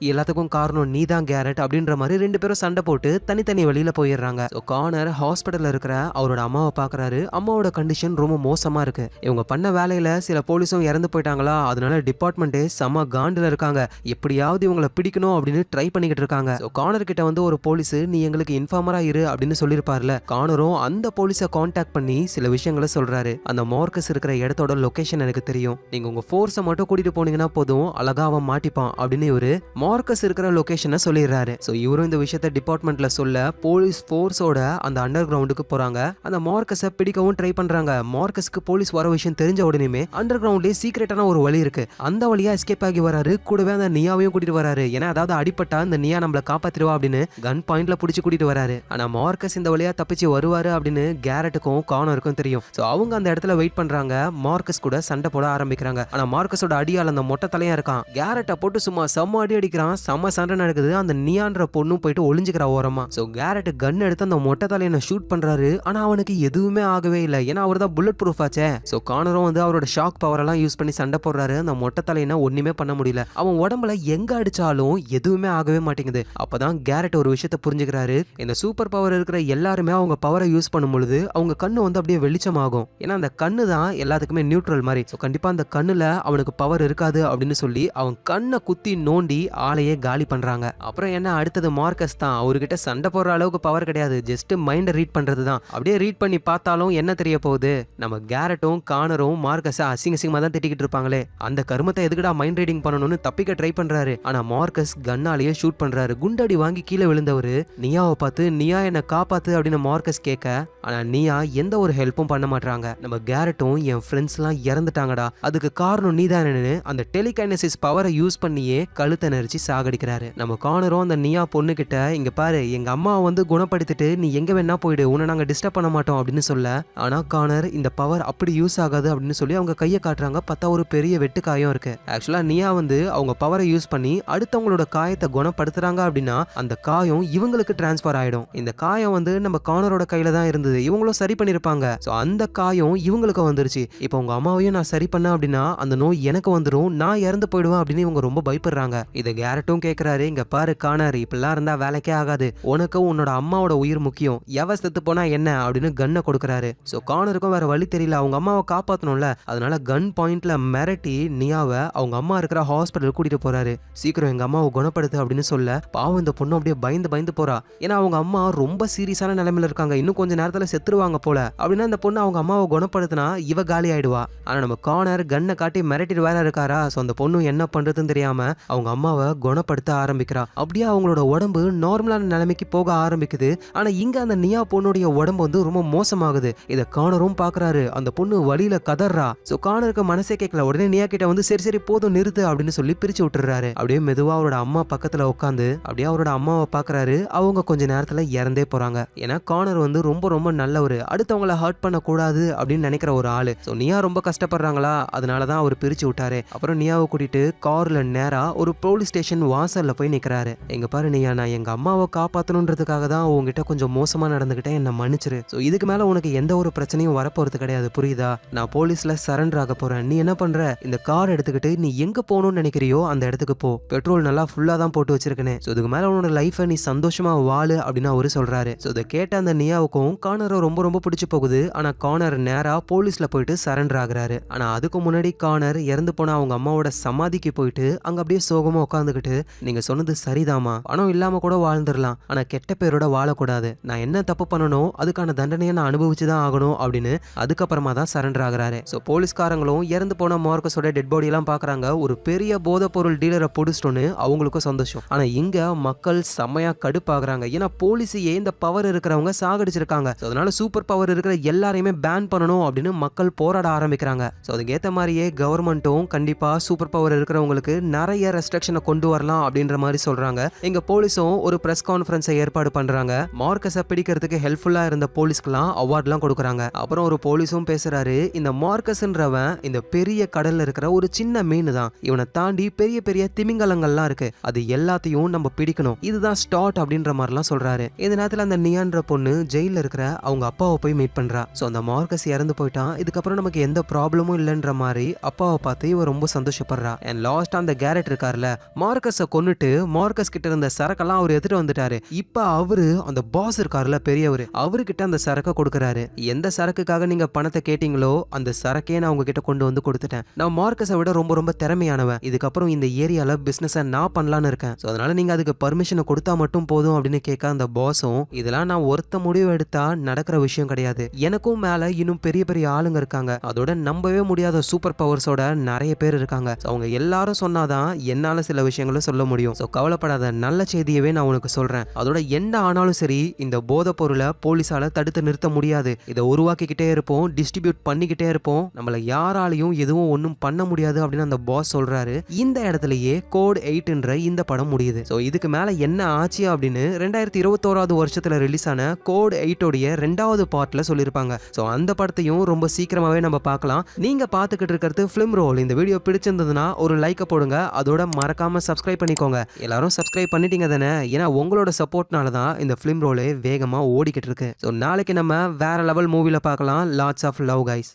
எல்லாத்துக்கும் காரணம் நீ தான் கேரட் அப்படின்ற மாதிரி ரெண்டு பேரும் சண்டை போட்டு தனித்தனி வழியில போயிடுறாங்க. கார்னர் ஹாஸ்பிட்டல்ல இருக்கிற அவரோட அம்மாவை பாக்குறாரு. அம்மாவோட கண்டிஷன் ரொம்ப மோசமா இருக்கு. இவங்க பண்ண வேலையில சில போலீஸும் இறந்து போயிட்டாங்களா? அதனால டிபார்ட்மெண்ட்டே செம காண்டில் இருக்காங்க. எப்படியாவது இவங்களை பிடிக்கணும் அப்படின்னு ட்ரை பண்ணிக்கிட்டு இருக்காங்க. கார்னர் கிட்ட வந்து ஒரு போலீஸ் நீ எங்களுக்கு இன்ஃபார்மரா இரு அப்படின்னு சொல்லியிருப்பார்ல. கார்னரும் அந்த போலீஸை காண்டாக்ட் பண்ணி சில விஷயங்களை சொல்றாரு. அந்த மார்க்கஸ் இருக்கிற இடத்தோட லொகேஷன் எனக்கு தெரியும். நீங்க உங்க ஃபோர்ஸை மட்டும் கூட்டிட்டு போனீங்கன்னா போதும் அழகாக அவன் மாட்டிப்பான் அப்படின்னு இவரு மார்க்கஸ் இருக்கிற லொகேஷனை சொல்லிடுறாரு. ஸோ இவரும் இந்த விஷயத்த டிபார்ட்மெண்ட்ல சொல்ல போலீஸ் ஃபோர்ஸோட அந்த அண்டர் கிரவுண்டுக்கு போறாங்க. அந்த மார்க்கஸை பிடிக்கவும் ட்ரை பண்றாங்க. மார்க்கஸ்க்கு போலீஸ் வர விஷயம் தெரிஞ்ச உடனே அண்டர் கிரவுண்ட்லயே சீக்கிரட்டான ஒரு வழி இருக்கு. அந்த வழியா எஸ்கேப் ஆகி வராரு. கூடவே அந்த நியாவையும் கூட்டிட்டு வராரு. ஏன்னா அதாவது அடிப்பட்டா இந்த நியா நம்மள காப்பாற்றிடுவா அப்படின்னு கன் பாயிண்ட்ல பிடிச்சி கூட்டிட்டு வராரு. ஆனா மார்க்கஸ் இந்த வழியா தப்பிச்சு வருவாரு அப்படின்னு கேரட்டுக்கும் கார்னருக்கும் தெரியும். ஸோ அவங்க அந்த இடத்துல வெயிட் பண்றாங்க. மார்க்கஸ் கூட சண்டை போட ஆரம்பிக்கிறாங்க. ஆனா மார்க்கஸோட அடியால் அந்த மொட்டை தலையா இருக்கான். கேரட்டை போட்டு சும்மா செம்ம அடி அடிக்கிறான். செம்ம சண்டை நடக்குது. அந்த நியான்ற பொண்ணும் போயிட்டு ஒளிஞ்சுக்கிறா ஓரமா. ஸோ கேரட் கன் எடுத்து அந்த மொட்டை தலையனை ஷூட் பண்றாரு. ஆனா அவனுக்கு எதுவுமே ஆகவே இல்லை. ஏன்னா அவர் தான் புல்லட் ப்ரூஃப் ஆச்சே. ஸோ கானரும் வந்து அவரோட ஷாக் பவர் எல்லாம் யூஸ் பண்ணி சண்டை போடுறாரு. அந்த மொட்டை தலையனை ஒண்ணுமே பண்ண முடியல. அவன் உடம்புல எங்க அடிச்சாலும் எதுவுமே ஆகவே மாட்டேங்குது. அப்பதான் கேரட் ஒரு விஷயத்த புரிஞ்சுக்கிறாரு. இந்த சூப்பர் பவர் இருக்கிற எல்லாருமே அவங்க பவரை யூஸ் பண்ணும் பொழுது அவங்க கண்ணு வந்து அப்படியே வெளிச்சமாகும். ஏன்னா அந்த கண்ணு தான் எல்லாத்துக்குமே நியூட்ரல் மாதிரி. கண்டிப்பாக அந்த கண்ணில் அவனுக்கு பவர் இருக்காது அப்படின்னு சொல்லி அவன் கண்ணை குத்தி நோண்டி ஆளையே காலி பண்ணுறாங்க அப்புறம் என்ன அடுத்தது மார்க்கஸ் தான். அவர்கிட்ட சண்டை போடுற அளவுக்கு பவர் கிடையாது. ஜஸ்ட் மைண்டை ரீட் பண்ணுறது தான் அப்படியே ரீட் பண்ணி பார்த்தாலும் என்ன தெரிய போகுது? நம்ம கேரட்டும் கானரும் மார்க்கஸை அசிங்க அசிங்கமாக தான் திட்டிக்கிட்டு இருப்பாங்களே. அந்த கருமத்தை எதுக்குடா மைண்ட் ரீடிங் பண்ணணும்னு தப்பிக்க ட்ரை பண்ணுறாரு ஆனால் மார்க்கஸ் கன்னாலேயே ஷூட் பண்ணுறாரு குண்டடி வாங்கி கீழே விழுந்தவர் நியாவை பார்த்து நியா என்னை காப்பாத்து அப்படின்னு மார்க்கஸ் கேட்க ஆனால் நியா எந்த ஒரு ஹெல்ப்பும் பண்ண மாட்டாங்க நம்ம கேரட்டும் என் ஃப்ரெண்ட்ஸ்லாம் இறந்துட்டாங்க பண்ணாடா அதுக்கு காரணம் நீதானு அந்த டெலிகைனசிஸ் பவரை யூஸ் பண்ணியே கழுத்தை நெரிச்சு சாகடிக்கிறாரு. நம்ம காணரும் அந்த நியா பொண்ணு கிட்ட இங்க பாரு எங்க அம்மாவை வந்து குணப்படுத்திட்டு நீ எங்க வேணா போயிடு உன்னை நாங்க டிஸ்டர்ப் பண்ண மாட்டோம் அப்படின்னு சொல்ல ஆனா கானர் இந்த பவர் அப்படி யூஸ் ஆகாது அப்படின்னு சொல்லி அவங்க கையை காட்டுறாங்க. பார்த்தா ஒரு பெரிய வெட்டு காயம் இருக்கு. ஆக்சுவலா நியா வந்து அவங்க பவரை யூஸ் பண்ணி அடுத்தவங்களோட காயத்தை குணப்படுத்துறாங்க அப்படின்னா அந்த காயம் இவங்களுக்கு டிரான்ஸ்ஃபர் ஆயிடும். இந்த காயம் வந்து நம்ம கானரோட கையில தான் இருந்தது. இவங்களும் சரி பண்ணிருப்பாங்க. ஸோ அந்த காயம் இவங்களுக்கு வந்துருச்சு. இப்போ உங்க அம்மாவையும் நான் சரி பண்ண அப்படின்னா அந்த நோய் எனக்கு வந்துடும் நான் இறந்து போயிடுவேன் அப்படின்னு இவங்க ரொம்ப பயப்படுறாங்க. இதை கேரட்டும் கேட்குறாரு இங்க பாரு காணாரு இப்படிலாம் இருந்தா வேலைக்கே ஆகாது. உனக்கும் உன்னோட அம்மாவோட உயிர் முக்கியம். எவ செத்து போனா என்ன அப்படின்னு கன்னை கொடுக்குறாரு. ஸோ கானருக்கும் வேற வழி தெரியல. அவங்க அம்மாவை காப்பாற்றணும்ல அதனால கன் பாயிண்ட்ல மிரட்டி நியாவை அவங்க அம்மா இருக்கிற ஹாஸ்பிட்டல் கூட்டிட்டு போறாரு. சீக்கிரம் எங்க அம்மாவை குணப்படுத்து அப்படின்னு சொல்ல பாவம் இந்த பொண்ணு அப்படியே பயந்து பயந்து போறா. ஏன்னா அவங்க அம்மா ரொம்ப சீரியஸான நிலைமையில இருக்காங்க. இன்னும் கொஞ்ச நேரத்துல செத்துருவாங்க போல. அப்படின்னா இந்த பொண்ணு அவங்க அம்மாவை குணப்படுத்தினா இவ காலி ஆயிடுவா ஆனா நம்ம ஆனர் கன்னை காட்டி மிரட்டிட்டு வேற இருக்காரா? ஸோ அந்த பொண்ணு என்ன பண்றதுன்னு தெரியாம அவங்க அம்மாவை குணப்படுத்த ஆரம்பிக்கிறா. அப்படியே அவங்களோட உடம்பு நார்மலான நிலைமைக்கு போக ஆரம்பிக்குது. ஆனா இங்க அந்த நியா பொண்ணுடைய உடம்பு வந்து ரொம்ப மோசமாகுது. இதை காணரும் பாக்குறாரு. அந்த பொண்ணு வழியில கதறா. ஸோ காணருக்கு மனசே கேட்கல உடனே நியா கிட்ட வந்து சரி சரி போதும் நிறுத்து அப்படின்னு சொல்லி பிரிச்சு விட்டுறாரு. அப்படியே மெதுவா அவரோட அம்மா பக்கத்துல உட்காந்து அப்படியே அவரோட அம்மாவை பாக்குறாரு. அவங்க கொஞ்ச நேரத்துல இறந்தே போறாங்க. ஏன்னா காணர் வந்து ரொம்ப ரொம்ப நல்லவர். அடுத்தவங்கள ஹர்ட் பண்ண கூடாது அப்படின்னு நினைக்கிற ஒரு ஆளு. ஸோ நியா ரொம்ப கஷ்டப்படுறாங்களா? அதனால தான் அவர் பிரிச்சு விட்டாரு. அப்புறம் நியாவை கூட்டிட்டு கார்ல நேரா ஒரு போலீஸ் ஸ்டேஷன் வாசல்ல போய் நிக்கிறாரு. எங்க பாரு நியா நான் எங்க அம்மாவை காப்பாத்தணுன்றதுக்காக தான் உங்ககிட்ட கொஞ்சம் மோசமா நடந்துகிட்டேன். என்ன மன்னிச்சிரு. ஸோ இதுக்கு மேல உனக்கு எந்த ஒரு பிரச்சனையும் வரப்போறது கிடையாது. புரியுதா? நான் போலீஸ்ல சரண்டர் ஆக போறேன். நீ என்ன பண்ற? இந்த கார் எடுத்துக்கிட்டு நீ எங்க போகணும்னு நினைக்கிறியோ அந்த இடத்துக்கு போ. பெட்ரோல் நல்லா ஃபுல்லா தான் போட்டு வச்சிருக்கேன். ஸோ இதுக்கு மேல உன்னோட லைஃபை நீ சந்தோஷமா வாழு அப்படின்னு அவரு சொல்றாரு. ஸோ இதை கேட்ட அந்த நியாவுக்கும் கார்னரை ரொம்ப ரொம்ப பிடிச்சு போகுது. ஆனா கார்னர் நேரா போலீஸ்ல போயிட்டு சரண்டர் ஆகுறாரு. ஆனா அதுக்கு முன்னாடி கானர் இறந்து போன அவங்க அம்மாவோட சமாதிக்கு போயிட்டு அங்கே அப்படியே சோகமாக உட்காந்துக்கிட்டு நீங்கள் சொன்னது சரிதாமா பணம் இல்லாமல் கூட வாழ்ந்துடலாம். ஆனால் கெட்ட பேரோட வாழக்கூடாது. நான் என்ன தப்பு பண்ணணும் அதுக்கான தண்டனையை நான் அனுபவிச்சு தான் ஆகணும் அப்படின்னு அதுக்கப்புறமா தான் சரண்டர் ஆகிறாரு. ஸோ போலீஸ்காரங்களும் இறந்து போன மார்க்கஸோட டெட் பாடியெல்லாம் பார்க்குறாங்க ஒரு பெரிய போதைப் பொருள் டீலரை பிடிச்சிட்டோன்னு அவங்களுக்கும் சந்தோஷம். ஆனால் இங்கே மக்கள் செம்மையாக கடுப்பாகிறாங்க. ஏன்னா போலீஸையே இந்த பவர் இருக்கிறவங்க சாகடிச்சிருக்காங்க. ஸோ அதனால சூப்பர் பவர் இருக்கிற எல்லாரையுமே பேன் பண்ணணும் அப்படின்னு மக்கள் போராட ஆரம்பிக்கிறாங்க. ஸோ அதுக்கேற்ற மாதிரியே கவர்மெண்ட்டும் கண்டிப்பாக சூப்பர் பவர் இருக்கிறவங்களுக்கு நிறைய ரெஸ்ட்ரிக்ஷனை கொண்டு வரலாம் அப்படின்ற மாதிரி சொல்கிறாங்க எங்கள் போலீஸும் ஒரு ப்ரெஸ் கான்ஃபரன்ஸை ஏற்பாடு பண்ணுறாங்க மார்க்கஸை பிடிக்கிறதுக்கு ஹெல்ப்ஃபுல்லாக இருந்த போலீஸ்க்குலாம் அவார்ட்லாம் கொடுக்குறாங்க. அப்புறம் ஒரு போலீஸும் பேசுகிறாரு இந்த மார்க்கஸ்ன்றவன் இந்த பெரிய கடலில் இருக்கிற ஒரு சின்ன மீன் தான் இவனை தாண்டி பெரிய பெரிய திமிங்கலங்கள்லாம் இருக்கு. அது எல்லாத்தையும் நம்ம பிடிக்கணும். இதுதான் ஸ்டார்ட் அப்படின்ற மாதிரிலாம் சொல்கிறாரு இந்த நேரத்தில் அந்த நியான்ற பொண்ணு ஜெயிலில் இருக்கிற அவங்க அப்பாவை போய் மீட் பண்ணுறா ஸோ அந்த மார்க்கஸ் இறந்து போயிட்டான். இதுக்கப்புறம் நமக்கு எந்த ப்ராப்ளமும் இல்லை. இல்லைன்ற மாதிரி அப்பாவை பார்த்து இவ ரொம்ப சந்தோஷப்படுறா. அண்ட் லாஸ்ட் அந்த கேரட் இருக்கார்ல மார்க்கஸை கொண்டுட்டு மார்க்கஸ் கிட்ட இருந்த சரக்கெல்லாம் அவர் எடுத்துட்டு வந்துட்டாரு. இப்ப அவரு அந்த பாஸ் இருக்கார்ல பெரியவர் அவர்கிட்ட அந்த சரக்கை கொடுக்குறாரு. எந்த சரக்குக்காக நீங்க பணத்தை கேட்டீங்களோ அந்த சரக்கே நான் உங்ககிட்ட கொண்டு வந்து கொடுத்துட்டேன். நான் மார்க்கஸை விட ரொம்ப ரொம்ப திறமையானவன். இதுக்கப்புறம் இந்த ஏரியால பிசினஸை நான் பண்ணலான்னு இருக்கேன். ஸோ அதனால நீங்க அதுக்கு பர்மிஷனை கொடுத்தா மட்டும் போதும் அப்படின்னு கேட்க அந்த பாஸும் இதெல்லாம் நான் ஒருத்த முடிவு எடுத்தா நடக்கிற விஷயம் கிடையாது. எனக்கும் மேல இன்னும் பெரிய பெரிய ஆளுங்க இருக்காங்க. அதோட நம்பவே முடியும் முடியாத சூப்பர் பவர்ஸோட நிறைய பேர் இருக்காங்க. அவங்க எல்லாரும் சொன்னாதான் என்னால சில விஷயங்களை சொல்ல முடியும். ஸோ கவலைப்படாத நல்ல செய்தியவே நான் உனக்கு சொல்றேன். அதோட என்ன ஆனாலும் சரி இந்த போதைப் பொருளை போலீஸால தடுத்து நிறுத்த முடியாது. இதை உருவாக்கிக்கிட்டே இருப்போம் டிஸ்ட்ரிபியூட் பண்ணிக்கிட்டே இருப்போம். நம்மள யாராலையும் எதுவும் ஒன்றும் பண்ண முடியாது அப்படின்னு அந்த பாஸ் சொல்றாரு. இந்த இடத்துலயே கோட் எயிட்ன்ற இந்த படம் முடியுது. ஸோ இதுக்கு மேல என்ன ஆச்சு அப்படின்னு ரெண்டாயிரத்தி இருபத்தோராவது வருஷத்துல ரிலீஸ் ஆன கோட் எயிட்டோடைய ரெண்டாவது பார்ட்ல சொல்லியிருப்பாங்க. ஸோ அந்த படத்தையும் ரொம்ப சீக்கிரமாவே நம்ம பார்க்கலாம். நீங்க பார்த்துக்கிட்டு இருக்கிறது ஃபிலிம் ரோல் இந்த வீடியோ பிடிச்சிருந்ததுன்னா ஒரு லைக்கை போடுங்க. அதோட மறக்காமல் சப்ஸ்கிரைப் பண்ணிக்கோங்க. எல்லாரும் சப்ஸ்கிரைப் பண்ணிட்டீங்க தானே? ஏன்னா உங்களோட சப்போர்ட்னால தான் இந்த ஃபிலிம் ரோலே வேகமாக ஓடிக்கிட்டு இருக்கு. ஸோ நாளைக்கு நம்ம வேற லெவல் மூவியில் பார்க்கலாம். Lots of love guys